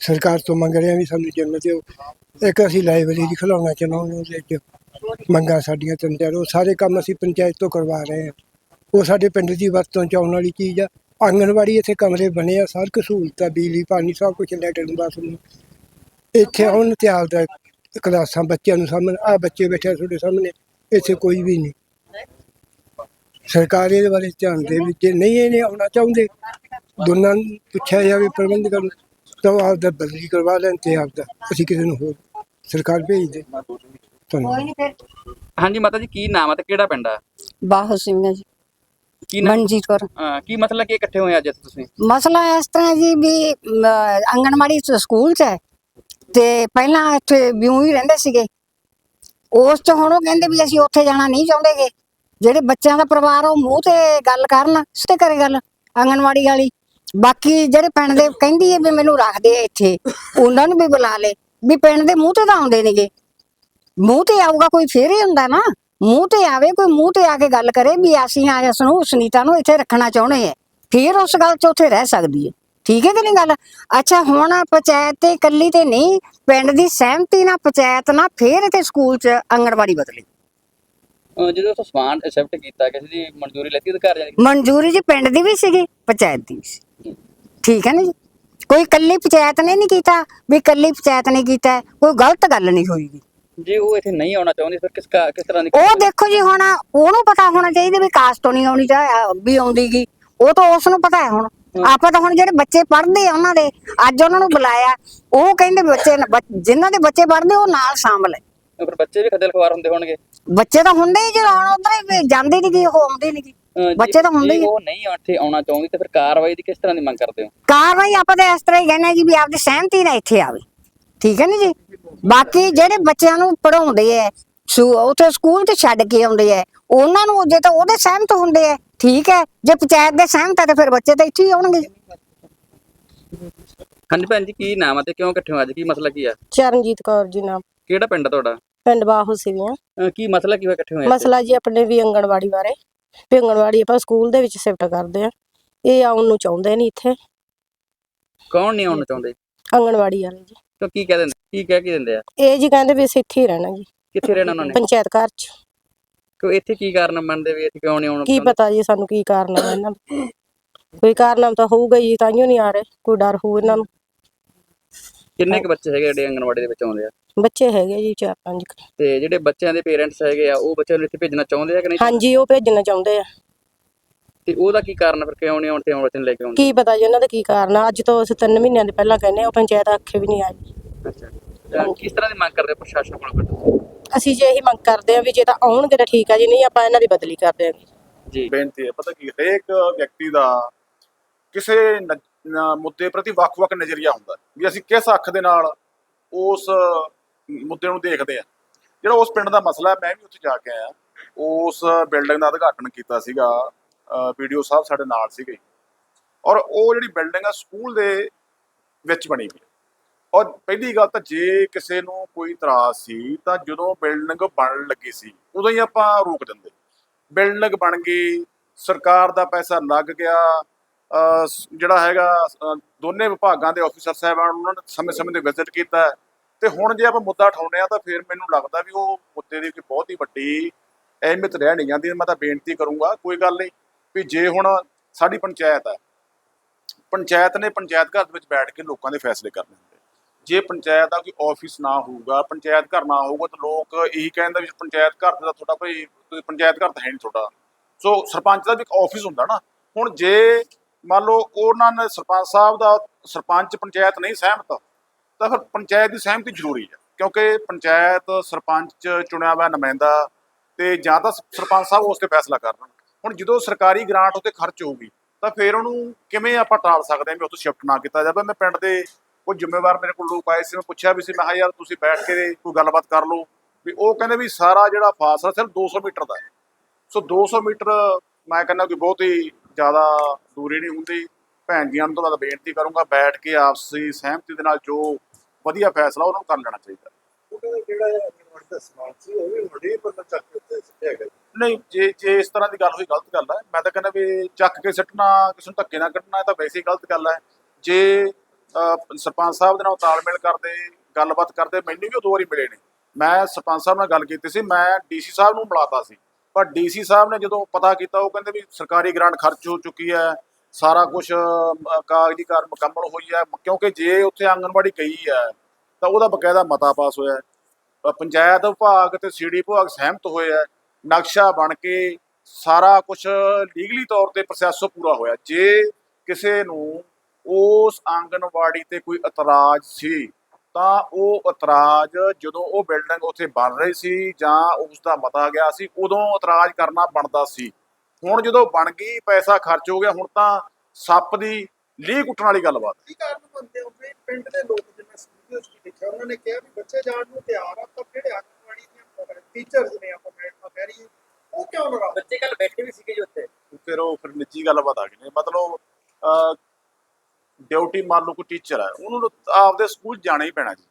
ਸਰਕਾਰ ਤੋਂ ਮੰਗ ਰਹੇ ਹਾਂ ਵੀ ਸਾਨੂੰ ਜਿੰਮ ਦਿਓ। ਇੱਕ ਅਸੀਂ ਲਾਇਬ੍ਰੇਰੀ ਖਿਲਾਉਣਾ ਚਾਹੁੰਦੇ ਹਾਂ ਉਹਦੇ ਵਿੱਚ। ਮੰਗਾਂ ਸਾਡੀਆਂ ਤਿੰਨ ਚਾਰ, ਉਹ ਸਾਰੇ ਕੰਮ ਅਸੀਂ ਪੰਚਾਇਤ ਤੋਂ ਕਰਵਾ ਰਹੇ ਹਾਂ। ਉਹ ਸਾਡੇ ਪਿੰਡ ਦੀ ਵਰਤੋਂ ਚ ਆਉਣ ਵਾਲੀ ਚੀਜ਼ ਆ। ਆਂਗਣਵਾੜੀ ਇੱਥੇ ਕਮਰੇ ਬਣੇ ਆ, ਸਾਰ ਸਹੂਲਤਾਂ, ਬਿਜਲੀ, ਪਾਣੀ, ਸਭ ਕੁਝ ਲੈਟਰਨ ਬਾਥਰੂਮ ਇੱਥੇ ਹੁਣ ਤਿਆਰ ਦਾ ਕਲਾਸਾਂ ਬੱਚਿਆਂ ਨੂੰ ਸਾਹਮਣੇ ਆ ਬੱਚੇ ਬੈਠੇ ਆ ਤੁਹਾਡੇ ਸਾਹਮਣੇ, ਇੱਥੇ ਕੋਈ ਵੀ ਨਹੀਂ। ਸਰਕਾਰ ਇਹਦੇ ਬਾਰੇ ਧਿਆਨ ਦੇ ਵੀ ਜੇ ਨਹੀਂ ਇਹਨੇ ਆਉਣਾ ਚਾਹੁੰਦੇ ਦੋਨਾਂ ਨੂੰ ਪੁੱਛਿਆ ਜਾਵੇ ਪ੍ਰਬੰਧਕਾਂ ਨੂੰ ਤਾਂ ਉਹ ਆਪਦਾ ਬਦਲੀ ਕਰਵਾ ਲੈਣ ਤੇ ਆਪਦਾ ਅਸੀਂ ਕਿਸੇ ਨੂੰ ਹੋਰ ਸਰਕਾਰ ਭੇਜ ਦੇ। ਧੰਨਵਾਦ। ਹਾਂਜੀ ਮਾਤਾ ਜੀ ਕੀ ਨਾਮ ਹੈ ਤੇ ਕਿਹੜਾ ਪਿੰਡ ਆ? ਬਾਹੋ ਸਿੰਘਾਂ ਜੀ। ਕੀ ਨਾਮ? ਮਨਜੀਤ ਕੌਰ। ਅਹ ਕੀ ਮਸਲਾ ਕੀ ਇਕੱਠੇ ਹੋਏ ਅੱਜ ਤੁਸੀਂ? ਮਸਲਾ ਇਸ ਤਰ੍ਹਾਂ ਜੀ ਵੀ ਚ ਸਕੂਲ ਚ ਹੈ ਤੇ ਪਹਿਲਾਂ ਇੱਥੇ ਵਿਊ ਹੀ ਰਹਿੰਦੇ ਸੀਗੇ। ਉਸ ਚ ਹੁਣ ਉਹ ਕਹਿੰਦੇ ਵੀ ਅਸੀਂ ਉੱਥੇ ਜਾਣਾ ਨਹੀਂ ਚਾਹੁੰਦੇਗੇ। ਜਿਹੜੇ ਬੱਚਿਆਂ ਦਾ ਪਰਿਵਾਰ ਉਹ ਮੂੰਹ ਤੇ ਗੱਲ ਕਰਨ, ਸਿੱਧੇ ਕਰੇ ਗੱਲ, ਆਂਗਣਵਾੜੀ ਵਾਲੀ। ਬਾਕੀ ਜਿਹੜੇ ਪਿੰਡ ਦੇ ਕਹਿੰਦੀ ਹੈ ਵੀ ਮੈਨੂੰ ਰੱਖਦੇ ਆ ਇੱਥੇ, ਉਹਨਾਂ ਨੂੰ ਵੀ ਬੁਲਾ ਲੈ। ਵੀ ਪਿੰਡ ਦੇ ਮੂੰਹ ਤੇ ਤਾਂ ਆਉਂਦੇ ਨੇਗੇ। ਮੂੰਹ ਤੇ ਆਊਗਾ ਕੋਈ, ਫੇਰ ਹੀ ਹੁੰਦਾ ਨਾ। ਮੂੰਹ ਤੇ ਆਵੇ, ਕੋਈ ਮੂੰਹ ਤੇ ਆ ਕੇ ਗੱਲ ਕਰੇ ਵੀ ਅਸੀਂ ਆ ਇਸ ਨੂੰ ਸੁਨੀਤਾ ਨੂੰ ਇੱਥੇ ਰੱਖਣਾ ਚਾਹੁੰਦੇ ਆ। ਫੇਰ ਉਸ ਗੱਲ 'ਚ ਉੱਥੇ ਰਹਿ ਸਕਦੀ ਹੈ ਠੀਕ ਹੈ ਕਿ ਨਹੀਂ ਗੱਲ? ਅੱਛਾ, ਹੁਣ ਪੰਚਾਇਤ ਤੇ ਇਕੱਲੀ ਤੇ ਨਹੀਂ, ਪਿੰਡ ਦੀ ਸਹਿਮਤੀ ਨਾਲ ਪੰਚਾਇਤ ਨਾਲ ਫੇਰ ਇੱਥੇ ਸਕੂਲ 'ਚ ਆਂਗਣਵਾੜੀ ਬਦਲੀ। ਅਹ ਜਦੋਂ ਉੱਥੋਂ ਸਮਾਨ ਐਕਸੈਪਟ ਕੀਤਾ ਕਿਸੇ ਦੀ ਮਨਜ਼ੂਰੀ ਲੈਤੀ ਅਧਿਕਾਰ ਜਾਨੀ ਮਨਜ਼ੂਰੀ ਜੀ ਪਿੰਡ ਦੀ ਵੀ ਸੀਗੀ ਪੰਚਾਇਤ ਦੀ ਵੀ ਸੀ। ਠੀਕ ਹੈ ਨਾ ਜੀ? ਕੋਈ ਇਕੱਲੀ ਪੰਚਾਇਤ ਨੇ ਨਹੀਂ ਕੀਤਾ ਵੀ ਇਕੱਲੀ ਪੰਚਾਇਤ ਨੇ ਕੀਤਾ ਕੋਈ ਗਲਤ ਗੱਲ ਨਹੀਂ ਹੋਈਗੀ। ਜੇ ਉਹ ਇੱਥੇ ਨਹੀਂ ਆਉਣਾ ਚਾਹੁੰਦੀ ਫਿਰ ਕਿਸ ਕਾ- ਕਿਸ ਤਰ੍ਹਾਂ ਦੀ ਉਹ ਦੇਖੋ ਜੀ ਹੁਣ ਉਹਨੂੰ ਪਤਾ ਹੋਣਾ ਚਾਹੀਦਾ ਵੀ ਕਾਸਟ ਤੋਂ ਨਹੀਂ ਆਉਣੀ ਚਾਹ ਵੀ ਆਉਂਦੀਗੀ। ਉਹ ਤਾਂ ਉਸ ਨੂੰ ਪਤਾ ਹੈ ਹੁਣ। ਆਪਾਂ ਤਾਂ ਹੁਣ ਜਿਹੜੇ ਬੱਚੇ ਪੜ੍ਹਦੇ ਆ ਉਹਨਾਂ ਦੇ ਅੱਜ ਉਹਨਾਂ ਨੂੰ ਬੁਲਾਇਆ ਉਹ ਕਹਿੰਦੇ ਬੱਚੇ ਨ- ਬੱਚ- ਜਿਨ੍ਹਾਂ ਦੇ ਬੱਚੇ ਪੜ੍ਹਦੇ ਉਹ ਨਾਲ ਸ਼ਾਮਲ ਹੈ। ਫਿਰ ਬੱਚੇ ਵੀ ਖੱਜਲ ਖਵਾਰ ਹੁੰਦੇ ਹੋਣਗੇ। ਬੱਚੇ ਤਾਂ ਹੁੰਦੇ ਹੀ ਜਦੋਂ ਹੁਣ ਉਧਰ ਹੀ ਜਾਂਦੇ ਨਹੀਂ ਗੀ ਉਹ ਆਉਂਦੇ ਨਹੀਂ ਅਹ ਜੇ- ਬੱਚੇ ਤਾਂ ਹੁੰਦੇ ਜੇ ਹੀ ਆ। ਉਹ ਨਹੀਂ ਇੱਥੇ ਆਉਣਾ ਚਾਹੁੰਦੀ ਤੇ ਫਿਰ ਕਾਰਵਾਈ ਦੀ ਕਿਸ ਤਰ੍ਹਾਂ ਦੀ ਮੰਗ ਕਰਦੇ ਹੋ? ਕਾਰਵਾਈ ਆਪਾਂ ਤਾਂ ਇਸ ਤਰ੍ਹਾਂ ਹੀ ਕਹਿੰਦੇ ਹਾਂ ਜੀ ਵੀ ਆਪਦੀ ਸਹਿਮਤੀ ਨਾਲ ਇੱਥੇ ਆਵੇ। ਠੀਕ ਹੈ ਨੀ ਜੀ? ਬਾਕੀ ਜਿਹੜੇ ਬੱਚਿਆਂ ਨੂੰ ਪੜਾਉਂਦੇ ਐ ਉੱਥੇ ਸਕੂਲ ਤੇ ਛੱਡ ਕੇ ਆਉਂਦੇ ਐ ਉਹਨਾਂ ਨੂੰ ਜੇ ਤਾਂ ਉਹਦੇ ਸਹਿਮਤ ਹੁੰਦੇ ਐ ਠੀਕ ਹੈ ਜੇ ਪੰਚਾਇਤ ਦੇ ਸਹਿਮਤ ਹੈ ਤਾਂ ਫਿਰ ਬੱਚੇ ਤਾਂ ਇੱਥੇ ਹੀ ਆਉਣਗੇ। ਹਾਂਜੀ ਭੈਣ ਜੀ ਕੀ ਨਾਮ ਹੈ ਤੇ ਕਿਉਂ ਇਕੱਠੇ ਹੋ ਅੱਜ? ਕੀ ਮਸਲਾ ਕੀ ਆ? ਚਰਨਜੀਤ ਕੌਰ ਜੀ ਨਾਮ। ਕਿਹੜਾ ਪਿੰਡ ਆ ਤੁਹਾਡਾ? ਪਿੰਡ ਬਾਹੋ ਸੀਗੀਆਂ। ਅਹ ਕੀ ਮਸਲਾ ਕੀ ਹੋਇਆ ਇਕੱਠੇ ਹੋਏ? ਮਸਲਾ ਜੀ ਆਪਣੇ ਵੀ ਅੰਗਣਵਾੜੀ ਬਾਰੇ। ਵੀ ਅੰਗਣਵਾੜੀ ਆਪਾਂ ਸਕੂਲ ਦੇ ਵਿੱਚ ਸ਼ਿਫਟ ਕਰਦੇ ਆ। ਇਹ ਆਉਣ ਨੂੰ ਚਾਹੁੰਦੇ ਨਹੀਂ ਇੱਥੇ। ਕੌਣ ਨਹੀਂ ਆਉਣਾ ਚਾਹੁੰਦੇ? ਅੰਗਣਵਾੜੀ ਵਾਲੇ ਜੀ। ਕਿਉਂ ਕੀ ਕਹਿ ਦਿੰਦੇ? ਕੀ ਕਹਿ ਕੀ ਦਿੰਦੇ ਆ? ਇਹ ਜੀ ਕਹਿੰਦੇ ਵੀ ਅਸੀਂ ਇੱਥੇ ਹੀ ਰਹਿਣਾ ਜੀ। ਕਿੱਥੇ ਰਹਿਣਾ ਉਹਨਾਂ ਨੇ? ਪੰਚਾਇਤ ਘਰ ਚ। ਕਿਉਂ ਇੱਥੇ ਕੀ ਕਾਰਨ ਮੰਨਦੇ ਵੀ ਇੱਥੇ ਕਿਉਂ ਨਹੀਂ ਆਉਣਾ ਕੀ ਪਤਾ ਜੀ ਸਾਨੂੰ ਕੀ ਕਾਰਨ ਹੈ ਇਹਨਾਂ ਦਾ ਕੋਈ ਕਾਰਨ ਤਾਂ ਹੋਊਗਾ ਜੀ ਤਾਂਹੀਓ ਨਹੀਂ ਆ ਰਹੇ। ਕੋਈ ਡਰ ਹੋਊ ਇਹਨਾਂ ਨੂੰ। ਕਿੰਨੇ ਕੁ ਬੱਚੇ ਹੈਗੇ ਜਿਹੜੇ ਆਂਗਣਵਾੜੀ ਦੇ ਵਿੱਚ ਆਉਂਦੇ ਆ? ਬੱਚੇ ਹੈਗੇ ਜੀ ਚਾਰ ਪੰਜ ਕੁ। ਤੇ ਜਿਹੜੇ ਬੱਚਿਆਂ ਦੇ ਪੇਰੈਂਟਸ ਹੈਗੇ ਆ ਉਹ ਬੱਚਿਆਂ ਨੂੰ ਇੱਥੇ ਭੇਜਣਾ ਚਾਹੁੰਦੇ ਆ ਕਿ ਨਹੀਂ? ਹਾਂਜੀ ਉਹ ਭੇਜਣਾ ਚਾਹੁੰਦੇ ਆ। ਤੇ ਉਹਦਾ ਕੀ ਕਾਰਨ ਫਿਰ? ਕਿਉਂ ਨਹੀਂ ਆਉਣ ਤੇ ਆਉਣ ਬੱਚੇ ਨੂੰ ਲੈ ਕੇ ਆਉਂਦੇ? ਕੀ ਪਤਾ ਜੀ ਉਹਨਾਂ ਦਾ ਕੀ ਕਾਰਨ ਆ? ਅੱਜ ਤੋਂ ਅਸੀਂ ਤਿੰਨ ਮਹੀਨਿਆਂ ਦੇ ਪਹਿਲਾਂ ਕਹਿੰਦੇ ਆ ਉਹ ਪੰਚਾਇਤ ਆਖੇ ਵੀ ਨਹੀਂ ਆਈ ਅੱਛਾ। ਕਿਸ ਤਰ੍ਹਾਂ ਦੀ ਮੰਗ ਕਰਦੇ ਪ੍ਰਸ਼ਾਸਨ ਕੋਲ? ਅਸੀਂ ਜੇ ਇਹੀ ਮੰਗ ਕਰਦੇ ਆ ਵੀ ਜੇ ਤਾਂ ਆਉਣਗੇ ਤਾਂ ਠੀਕ ਆ ਜੀ ਨਹੀਂ ਆਪਾਂ ਇਹਨਾਂ ਦੀ ਬਦਲੀ ਕਰ ਦਿਆਂਗੇ ਜੀ। ਬੇਨਤੀ ਹੈ ਪਤਾ ਕੀ ਹਰੇਕ ਵਿਅਕਤੀ ਦਾ ਕਿਸੇ ਮੁੱਦੇ ਪ੍ਰਤੀ ਵੱਖ-ਵੱਖ ਨਜ਼ਰੀਆ ਹੁੰਦਾ ਵੀ ਅਸੀਂ ਕਿਸ ਅੱਖ ਦੇ ਨਾਲ ਉਸ ਮੁੱਦੇ ਨੂੰ ਦੇਖਦੇ ਆ ਜਿਹੜਾ ਉਸ ਪਿੰਡ ਦਾ ਮਸਲਾ ਮੈਂ ਵੀ ਉੱਥੇ ਜਾ ਕੇ ਆਇਆ। ਉਸ ਬਿਲਡਿੰਗ ਦਾ ਉਦਘਾਟਨ ਕੀਤਾ ਸੀਗਾ। ਵੀਡੀਓ ਸਾਹਿਬ ਸਾਡੇ ਨਾਲ ਸੀਗੇ। ਔਰ ਉਹ ਜਿਹੜੀ ਬਿਲਡਿੰਗ ਆ, ਸਕੂਲ ਦੇ ਵਿੱਚ ਬਣੀ ਹੋਈ ਔਰ ਪਹਿਲੀ ਗੱਲ ਤਾਂ ਜੇ ਕਿਸੇ ਨੂੰ ਕੋਈ ਇਤਰਾਜ਼ ਸੀ, ਤਾਂ ਜਦੋਂ ਬਿਲਡਿੰਗ ਬਣਨ ਲੱਗੀ ਸੀ, ਉਦੋਂ ਹੀ ਆਪਾਂ ਰੋਕ ਦਿੰਦੇ। ਬਿਲਡਿੰਗ ਬਣ ਗਈ, ਸਰਕਾਰ ਦਾ ਪੈਸਾ ਲੱਗ ਗਿਆ ਜਿਹੜਾ ਹੈਗਾ ਦੋਨੇ ਵਿਭਾਗਾਂ ਦੇ ਅਫਸਰ ਸਾਹਿਬਾਨ ਉਹਨਾਂ ਨੇ ਸਮੇਂ-ਸਮੇਂ ਤੇ ਵਿਜ਼ਿਟ ਕੀਤਾ ਹੈ। ਤੇ ਹੁਣ ਜੇ ਆਪਾਂ ਮੁੱਦਾ ਉਠਾਉਂਦੇ ਆ ਤਾਂ ਫਿਰ ਮੈਨੂੰ ਲੱਗਦਾ ਵੀ ਉਹ ਮੁੱਦੇ ਦੀ ਕੋਈ ਬਹੁਤ ਹੀ ਵੱਡੀ ਅਹਿਮੀਅਤ ਰਹਿ ਨਹੀਂ ਜਾਂਦੀ, ਮੈਂ ਤਾਂ ਬੇਨਤੀ ਕਰੂੰਗਾ, ਕੋਈ ਗੱਲ ਨਹੀਂ। ਵੀ ਜੇ ਹੁਣ ਸਾਡੀ ਪੰਚਾਇਤ ਹੈ, ਪੰਚਾਇਤ ਨੇ ਪੰਚਾਇਤ ਘਰ ਦੇ ਵਿੱਚ ਬੈਠ ਕੇ ਲੋਕਾਂ ਦੇ ਫੈਸਲੇ ਕਰਨੇ ਹੁੰਦੇ ਜੇ ਪੰਚਾਇਤ ਦਾ ਕੋਈ ਆਫਿਸ ਨਾ ਹੋਊਗਾ, ਪੰਚਾਇਤ ਘਰ ਨਾ ਹੋਊਗਾ, ਤਾਂ ਲੋਕ ਇਹੀ ਕਹਿੰਦੇ ਵੀ ਪੰਚਾਇਤ ਘਰ ਦਾ ਤੁਹਾਡਾ ਭਾਈ ਪੰਚਾਇਤ ਘਰ ਤਾਂ ਹੈ ਨਹੀਂ ਤੁਹਾਡਾ। ਸੋ ਸਰਪੰਚ ਦਾ ਵੀ ਇੱਕ ਆਫਿਸ ਹੁੰਦਾ ਨਾ। ਹੁਣ ਜੇ ਮੰਨ ਲਓ ਉਹਨਾਂ ਨੇ ਸਰਪੰਚ ਸਾਹਿਬ ਦਾ ਸਰਪੰਚ ਪੰਚਾਇਤ ਨਹੀਂ ਸਹਿਮਤ, ਤਾਂ ਫਿਰ ਪੰਚਾਇਤ ਦੀ ਸਹਿਮਤੀ ਜ਼ਰੂਰੀ ਹੈ, ਕਿਉਂਕਿ ਪੰਚਾਇਤ, ਸਰਪੰਚ ਚੁਣਿਆ ਹੋਇਆ ਨੁਮਾਇੰਦਾ ਤੇ ਜਾਂ ਤਾਂ ਸਰਪੰਚ ਸਾਹਿਬ ਉਸ ਤੇ ਫੈਸਲਾ ਕਰਨ ਹੁਣ ਜਦੋਂ ਸਰਕਾਰੀ ਗ੍ਰਾਂਟ ਉਤੇ ਖਰਚ ਹੋਊਗੀ, ਤਾਂ ਫਿਰ ਉਹਨੂੰ ਕਿਵੇਂ ਆਪਾਂ ਟਾਲ ਸਕਦੇ ਹਾਂ ਵੀ ਉੱਥੇ ਸ਼ਿਫਟ ਨਾ ਕੀਤਾ ਜਾਵੇ? ਮੈਂ ਪਿੰਡ ਦੇ ਕੋਈ ਜ਼ਿੰਮੇਵਾਰ ਮੇਰੇ ਕੋਲ ਲੋਕ ਆਏ ਸੀ, ਮੈਂ ਪੁੱਛਿਆ ਵੀ ਸੀ, ਮੈਂ ਕਿਹਾ, ਯਾਰ ਤੁਸੀਂ ਬੈਠ ਕੇ ਕੋਈ ਗੱਲਬਾਤ ਕਰ ਲਓ। ਵੀ ਉਹ ਕਹਿੰਦੇ ਵੀ ਸਾਰਾ ਜਿਹੜਾ ਫਾਸਲਾ ਸਿਰਫ 200 ਮੀਟਰ ਦਾ ਹੈ। ਸੋ 200 ਮੀਟਰ ਮੈਂ ਕਹਿੰਦਾ ਕਿ ਬਹੁਤ ਹੀ ਜ਼ਿਆਦਾ ਦੂਰੀ ਨਹੀਂ ਹੁੰਦੀ। ਭੈਣ ਜੀਆਂ ਨੂੰ ਤਾਂ ਬੇਨਤੀ ਕਰੂੰਗਾ ਬੈਠ ਕੇ ਆਪਸੀ ਸਹਿਮਤੀ ਦੇ ਨਾਲ ਜੋ ਵਧੀਆ ਫੈਸਲਾ ਉਹਨਾਂ ਨੂੰ ਕਰ ਲੈਣਾ ਚਾਹੀਦਾ। ਨਹੀਂ ਜੇ ਜੇ ਇਸ ਤਰ੍ਹਾਂ ਦੀ ਗੱਲ ਹੋਈ ਗਲਤ ਗੱਲ ਹੈ। ਮੈਂ ਤਾਂ ਕਹਿੰਦਾ ਵੀ ਚੱਕ ਕੇ ਸਿੱਟਣਾ ਕਿਸੇ ਨੂੰ ਧੱਕੇ ਨਾਲ ਕੱਢਣਾ ਇਹ ਤਾਂ ਵੈਸੇ ਹੀ ਗਲਤ ਗੱਲ ਹੈ। ਜੇ ਸਰਪੰਚ ਸਾਹਿਬ ਦੇ ਨਾਲ ਤਾਲਮੇਲ ਕਰਦੇ ਗੱਲਬਾਤ ਕਰਦੇ ਮੈਨੂੰ ਵੀ ਉਹ ਦੋ ਵਾਰੀ ਮਿਲੇ ਨੇ। ਮੈਂ ਸਰਪੰਚ ਸਾਹਿਬ ਨਾਲ ਗੱਲ ਕੀਤੀ ਸੀ ਮੈਂ ਡੀਸੀ ਸਾਹਿਬ ਨੂੰ ਮਿਲਾਤਾ ਸੀ। ਪਰ ਡੀਸੀ ਸਾਹਿਬ ਨੇ ਜਦੋਂ ਪਤਾ ਕੀਤਾ, ਉਹ ਕਹਿੰਦੇ ਵੀ ਸਰਕਾਰੀ ਗ੍ਰਾਂਟ ਖਰਚ ਹੋ ਚੁੱਕੀ ਹੈ, ਸਾਰਾ ਕੁਝ ਕਾਗਜ਼ੀ ਕਾਰ ਮੁਕੰਮਲ ਹੋਈ ਹੈ, ਕਿਉਂਕਿ ਜੇ ਉੱਥੇ ਆਂਗਣਵਾੜੀ ਗਈ ਹੈ, ਤਾਂ ਉਹਦਾ ਬਕਾਇਦਾ ਮਤਾ ਪਾਸ ਹੋਇਆ ਹੈ। ਪੰਚਾਇਤ ਵਿਭਾਗ ਤੇ ਸੀਡੀ ਵਿਭਾਗ ਸਹਿਮਤ ਹੋਏ ਹੈ, ਨਕਸ਼ਾ ਬਣ ਕੇ ਸਾਰਾ ਕੁਝ ਲੀਗਲੀ ਤੌਰ ਤੇ ਪ੍ਰੋਸੈਸ ਪੂਰਾ ਹੋਇਆ। ਜੇ ਕਿਸੇ ਨੂੰ ਉਸ ਆਂਗਣਵਾੜੀ ਤੇ ਕੋਈ ਇਤਰਾਜ਼ ਸੀ ਤਾਂ ਉਹ ਇਤਰਾਜ਼ ਜਦੋਂ ਉਹ ਬਿਲਡਿੰਗ ਉੱਥੇ ਬਣ ਰਹੀ ਸੀ ਜਾਂ ਉਸ ਦਾ ਮਤਾ ਗਿਆ ਸੀ ਉਦੋਂ ਇਤਰਾਜ਼ ਕਰਨਾ ਬਣਦਾ ਸੀ। ਹੁਣ ਜਦੋਂ ਬਣ ਗਈ ਪੈਸਾ ਖਰਚ ਹੋ ਗਿਆ ਹੁਣ ਤਾਂ ਸੱਪ ਦੀ ਲੀਹ ਕੁੱਟਣ ਵਾਲੀ ਗੱਲਬਾਤ। ਕੀ ਕਾਰਨ ਪਿੰਡ ਦੇ ਲੋਕ ਜਿਵੇਂ ਦੇਖਿਆ ਉਹਨਾਂ ਨੇ ਕਿਹਾ ਵੀ ਬੱਚੇ ਜਾਣ ਨੂੰ ਤਿਆਰ ਆ ਪਰ ਜਿਹੜੇ ਆਂਗਣਵਾੜੀ ਦੀਆਂ ਟੀਚਰਸ ਨੇ ਆਪਾਂ ਮੈਡਮਾਂ ਕਹਿ ਰਹੀ ਉਹ ਕਿਉਂ ਨਾਰਾਜ਼ ਬੱਚੇ ਕੱਲ ਬੈਠੇ ਵੀ ਸੀਗੇ ਜੀ ਉੱਥੇ। ਫਿਰ ਉਹ ਫਿਰ ਨਿੱਜੀ ਗੱਲਬਾਤ ਆ ਗਈ। ਨੇ ਮਤਲਬ ਅਹ, ਡਿਊਟੀ ਮੰਨ ਲਓ ਕੋਈ ਟੀਚਰ ਹੈ ਉਹਨੂੰ ਆਪਦੇ ਸਕੂਲ ਜਾਣਾ ਹੀ ਪੈਣਾ ਜੀ।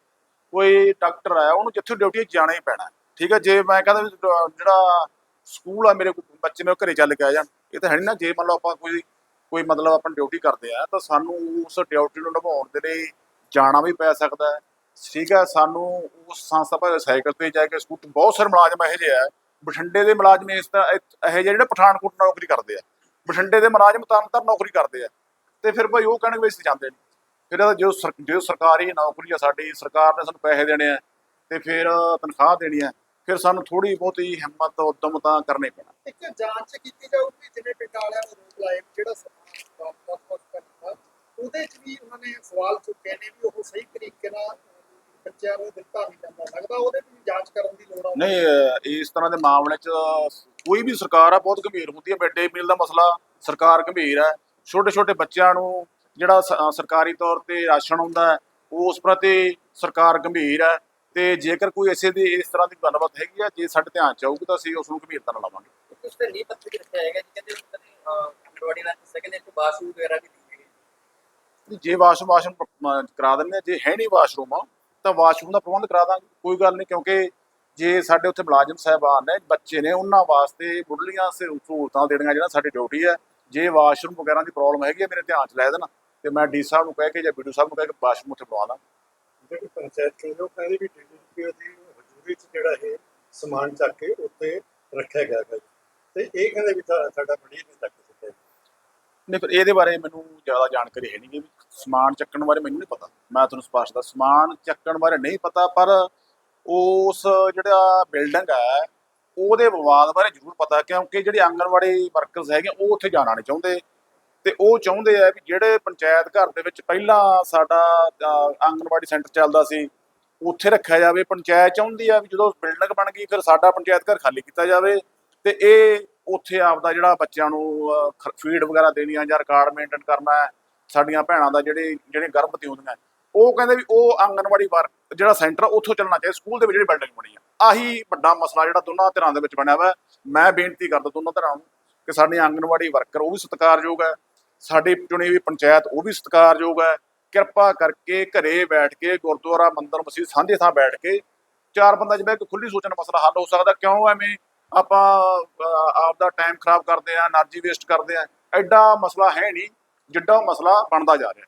ਕੋਈ ਡਾਕਟਰ ਹੈ ਉਹਨੂੰ ਜਿੱਥੇ ਡਿਊਟੀ ਜਾਣਾ ਹੀ ਪੈਣਾ। ਠੀਕ ਹੈ, ਜੇ ਮੈਂ ਕਹਿੰਦਾ ਜਿਹੜਾ ਸਕੂਲ ਆ ਮੇਰੇ ਕੋਲ ਬੱਚੇ ਮੇਰੇ ਘਰੇ ਚੱਲ ਕੇ ਆ ਜਾਣ, ਇਹ ਤਾਂ ਹੈ ਨਹੀਂ ਨਾ, ਜੇ ਮੰਨ ਲਓ ਆਪਾਂ ਕੋਈ ਕੋਈ ਮਤਲਬ ਆਪਾਂ ਡਿਊਟੀ ਕਰਦੇ ਆ, ਤਾਂ ਸਾਨੂੰ ਉਸ ਡਿਊਟੀ ਨੂੰ ਨਿਭਾਉਣ ਦੇ ਲਈ ਜਾਣਾ ਵੀ ਪੈ ਸਕਦਾ ਹੈ। ਠੀਕ ਹੈ, ਸਾਨੂੰ ਉਸ ਸੰਸਥਾ ਭਾਵੇਂ ਸਾਈਕਲ ਤੇ ਜਾ ਕੇ ਸਕੂਲ ਬਹੁਤ ਸਾਰੇ ਮੁਲਾਜ਼ਮ ਇਹੋ ਜਿਹੇ ਆ। ਬਠਿੰਡੇ ਦੇ ਮੁਲਾਜ਼ਮ ਇਸ ਤਰ੍ਹਾਂ, ਇਹੋ ਜਿਹੇ ਜਿਹੜੇ ਪਠਾਨਕੋਟ ਨੌਕਰੀ ਕਰਦੇ ਆ। ਬਠਿੰਡੇ ਦੇ ਮੁਲਾਜ਼ਮ ਤਰਨਤਾਰਨ ਨੌਕਰੀ ਕਰਦੇ ਆ। ਤੇ ਫਿਰ ਭਾਈ ਉਹ ਕਹਿਣਗੇ ਅਸੀਂ ਜਾਂਦੇ ਨਹੀਂ ਫਿਰ ਇਹਦਾ ਜੋ ਜੋ ਸਰਕਾਰੀ ਨੌਕਰੀ ਆ ਸਾਡੀ ਸਰਕਾਰ ਨੇ ਸਾਨੂੰ ਪੈਸੇ ਦੇਣੇ ਆ ਤੇ ਫਿਰ ਤਨਖਾਹ ਦੇਣੀ ਆ ਫਿਰ ਸਾਨੂੰ ਥੋੜੀ ਬਹੁਤੀ ਹਿੰਮਤ ਉਦਮ ਤਾਂ ਕਰਨੇ ਪੈਣਾ। ਇੱਕ ਜਾਂਚ ਕੀਤੀ ਜਾਊਗੀ ਜਿਵੇਂ ਪਿੰਡ ਵਾਲਿਆਂ ਨੂੰ ਰੋਕ ਲਾਏ ਜਿਹੜਾ ਉਹਦੇ 'ਚ ਵੀ ਉਹਨਾਂ ਨੇ ਸਵਾਲ ਚੁੱਕੇ ਨੇ ਵੀ ਉਹ ਸਹੀ ਤਰੀਕੇ ਨਾਲ ਬੱਚਿਆਂ ਨੂੰ ਦਿੱਤਾ ਨਹੀਂ ਜਾਂਦਾ ਲੱਗਦਾ ਉਹਦੇ ਵੀ ਜਾਂਚ ਕਰਨ ਦੀ ਲੋੜ ਆ। ਨਹੀਂ ਇਸ ਤਰ੍ਹਾਂ ਦੇ ਮਾਮਲੇ 'ਚ ਕੋਈ ਵੀ ਸਰਕਾਰ ਆ ਬਹੁਤ ਗੰਭੀਰ ਹੁੰਦੀ ਹੈ ਮਿਡ ਡੇ ਮੀਲ ਦਾ ਮਸਲਾ ਸਰਕਾਰ ਗੰਭੀਰ ਹੈ ਛੋਟੇ ਛੋਟੇ ਬੱਚਿਆਂ ਨੂੰ ਜਿਹੜਾ ਸਰਕਾਰੀ ਤੌਰ ਤੇ ਰਾਸ਼ਨ ਹੁੰਦਾ ਹੈ ਉਸ ਪ੍ਰਤੀ ਸਰਕਾਰ ਗੰਭੀਰ ਹੈ ਤੇ ਜੇਕਰ ਕੋਈ ਐਸੇ ਦੀ ਇਸ ਤਰ੍ਹਾਂ ਦੀ ਗੱਲਬਾਤ ਹੈਗੀ ਆ ਜੇ ਸਾਡੇ ਧਿਆਨ 'ਚ ਆਊਗੀ ਤਾਂ ਅਸੀਂ ਉਸ ਨੂੰ ਗੰਭੀਰਤਾ ਨਾਲ ਲਵਾਂਗੇ। ਕੁਝ ਤੇ ਨਹੀਂ ਪੱਤਰ ਵੀ ਰੱਖਿਆ ਹੈਗਾ ਜੀ ਕਹਿੰਦੇ ਉੱਥੇ ਅੰਗਨਵਾੜੀ ਨਾਲ ਸੈਕਿੰਡ ਇੱਥੇ ਬਾਥਰੂਮ ਵਗੈਰਾ ਵੀ ਨਹੀਂ ਹੈਗੇ। ਜੇ ਵਾਸ਼ਰੂਮ ਵਾਸ਼ਰੂਮ ਕਰਾ ਦਿੰਦੇ ਜੇ ਹੈ ਨਹੀਂ ਵਾਸ਼ਰੂਮ ਤਾਂ ਵਾਸ਼ਰੂਮ ਦਾ ਪ੍ਰਬੰਧ ਕਰਾ ਦਾਂਗੇ ਕੋਈ ਗੱਲ ਨਹੀਂ ਕਿਉਂਕਿ ਜੇ ਸਾਡੇ ਉੱਥੇ ਮੁਲਾਜ਼ਮ ਸਾਹਿਬਾਨ ਨੇ ਬੱਚੇ ਨੇ ਉਹਨਾਂ ਵਾਸਤੇ ਮੁੱਢਲੀਆਂ ਸਹੂਲਤਾਂ ਦੇਣੀਆਂ ਜਿਹੜਾ ਸਾਡੀ ਡਿਊਟੀ ਹੈ ਜੇ ਵਾਸ਼ਰੂਮ ਵਗੈਰਾ ਦੀ ਪ੍ਰੋਬਲਮ ਹੈਗੀ ਹੈ ਮੇਰੇ ਧਿਆਨ 'ਚ ਲੈ ਦੇਣਾ। ਤੇ ਮੈਂ ਡੀ ਸਾਹਿਬ ਨੂੰ ਕਹਿ ਕੇ ਜਾਂ ਵੀਡੀਓ ਸਾਹਿਬ ਨੂੰ ਕਹਿ ਕੇ ਵਾਸ਼ਰੂਮ ਉੱਥੇ ਬਣਵਾ ਦਾਂ ਜਿਹੜੀ ਪੰਚਾਇਤ ਚੋਂ ਉਹ ਕਹਿੰਦੇ ਵੀ ਡੀਡੀਪੀ ਦੀ ਹਜ਼ੂਰੀ 'ਚ ਜਿਹੜਾ ਇਹ ਸਮਾਨ ਚੱਕ ਕੇ ਉੱਤੇ ਰੱਖਿਆ ਗਿਆ ਹੈ ਤੇ ਇਹ ਕਹਿੰਦੇ ਵੀ ਸਾਡਾ ਬੜੀ ਨਹੀਂ ਤੱਕ ਸਕਿਆ ਨਹੀਂ ਫਿਰ ਇਹਦੇ ਬਾਰੇ ਮੈਨੂੰ ਜ਼ਿਆਦਾ ਜਾਣਕਾਰੀ ਹੈ ਨਹੀਂ ਕਿ ਸਮਾਨ ਚੱਕਣ ਬਾਰੇ ਮੈਨੂੰ ਨਹੀਂ ਪਤਾ। ਮੈਂ ਤੁਹਾਨੂੰ ਸਪਸ਼ਟ ਦੱਸ ਸਮਾਨ ਚੱਕਣ ਬਾਰੇ ਨਹੀਂ ਪਤਾ ਪਰ ਉਸ ਜਿਹੜਾ ਬਿਲਡਿੰਗ ਹੈ ਉਹਦੇ ਵਿਵਾਦ ਬਾਰੇ ਜ਼ਰੂਰ ਪਤਾ ਕਿਉਂਕਿ ਜਿਹੜੇ ਆਂਗਣਵਾੜੀ ਵਰਕਰਸ ਹੈਗੇ ਉਹ ਉੱਥੇ ਜਾਣਾ ਨਹੀਂ ਚਾਹੁੰਦੇ। ਤੇ ਉਹ ਚਾਹੁੰਦੇ ਆ ਵੀ ਜਿਹੜੇ ਪੰਚਾਇਤ ਘਰ ਦੇ ਵਿੱਚ ਪਹਿਲਾਂ ਸਾਡਾ ਅਹ, ਆਂਗਣਵਾੜੀ ਸੈਂਟਰ ਚੱਲਦਾ ਸੀ ਉੱਥੇ ਰੱਖਿਆ ਜਾਵੇ। ਪੰਚਾਇਤ ਚਾਹੁੰਦੀ ਆ ਵੀ ਜਦੋਂ ਬਿਲਡਿੰਗ ਬਣ ਗਈ ਫਿਰ ਸਾਡਾ ਪੰਚਾਇਤ ਘਰ ਖਾਲੀ ਕੀਤਾ ਜਾਵੇ। ਤੇ ਇਹ ਉੱਥੇ ਆਪਦਾ ਜਿਹੜਾ ਬੱਚਿਆਂ ਨੂੰ ਫੀਡ ਵਗੈਰਾ ਦੇਣੀ ਆ ਜਾਂ ਰਿਕਾਰਡ ਮੇਨਟੇਨ ਕਰਨਾ ਸਾਡੀਆਂ ਭੈਣਾਂ ਦਾ ਜਿਹੜੇ ਜਿਹੜੇ ਗਰਭਵਤੀ ਹੁੰਦੀਆਂ ਉਹ ਕਹਿੰਦੇ ਵੀ ਉਹ ਆਂਗਨਵਾੜੀ ਵਾਰ, ਜਿਹੜਾ ਸੈਂਟਰ ਉੱਥੋਂ ਚੱਲਣਾ ਚਾਹੀਦਾ, ਸਕੂਲ ਦੇ ਵਿੱਚ ਜਿਹੜੀ ਬਿਲਡਿੰਗ ਬਣੀ ਆ। ਆਹੀ ਵੱਡਾ ਮਸਲਾ ਜਿਹੜਾ ਦੋਨਾਂ ਧਿਰਾਂ ਦੇ ਵਿੱਚ ਬਣਿਆ ਹੋਇਆ ਮੈਂ ਬੇਨਤੀ ਕਰਦਾ ਦੋਨਾਂ ਧਿਰਾਂ ਨੂੰ ਕਿ ਸਾਡੇ ਆਂਗਨਵਾੜੀ ਵਰਕਰ ਉਹ ਵੀ ਸਤਿਕਾਰਯੋਗ ਹੈ। ਸਾਡੇ ਚੁਣੀ ਹੋਈ ਪੰਚਾਇਤ ਉਹ ਵੀ ਸਤਿਕਾਰਯੋਗ ਹੈ। ਕਿਰਪਾ ਕਰਕੇ ਘਰੇ ਬੈਠ ਕੇ ਗੁਰਦੁਆਰਾ, ਮੰਦਰ ਮਸੀਤ ਸਾਂਝੇ ਥਾਂ ਬੈਠ ਕੇ ਚਾਰ ਬੰਦਾ ਜਿਵੇਂ ਇੱਕ ਖੁੱਲੀ ਸੋਚਣ ਮਸਲਾ ਹੱਲ ਹੋ ਸਕਦਾ। ਕਿਉਂ ਐਵੇਂ ਆਪਾਂ ਆਪ ਦਾ ਟਾਈਮ ਖਰਾਬ ਕਰਦੇ ਆ એનર્ਜੀ ਵੇਸਟ ਕਰਦੇ ਆ ਐਡਾ ਮਸਲਾ ਹੈ ਨਹੀਂ, ਜਿੱਡਾ ਮਸਲਾ ਬਣਦਾ ਜਾ ਰਿਹਾ।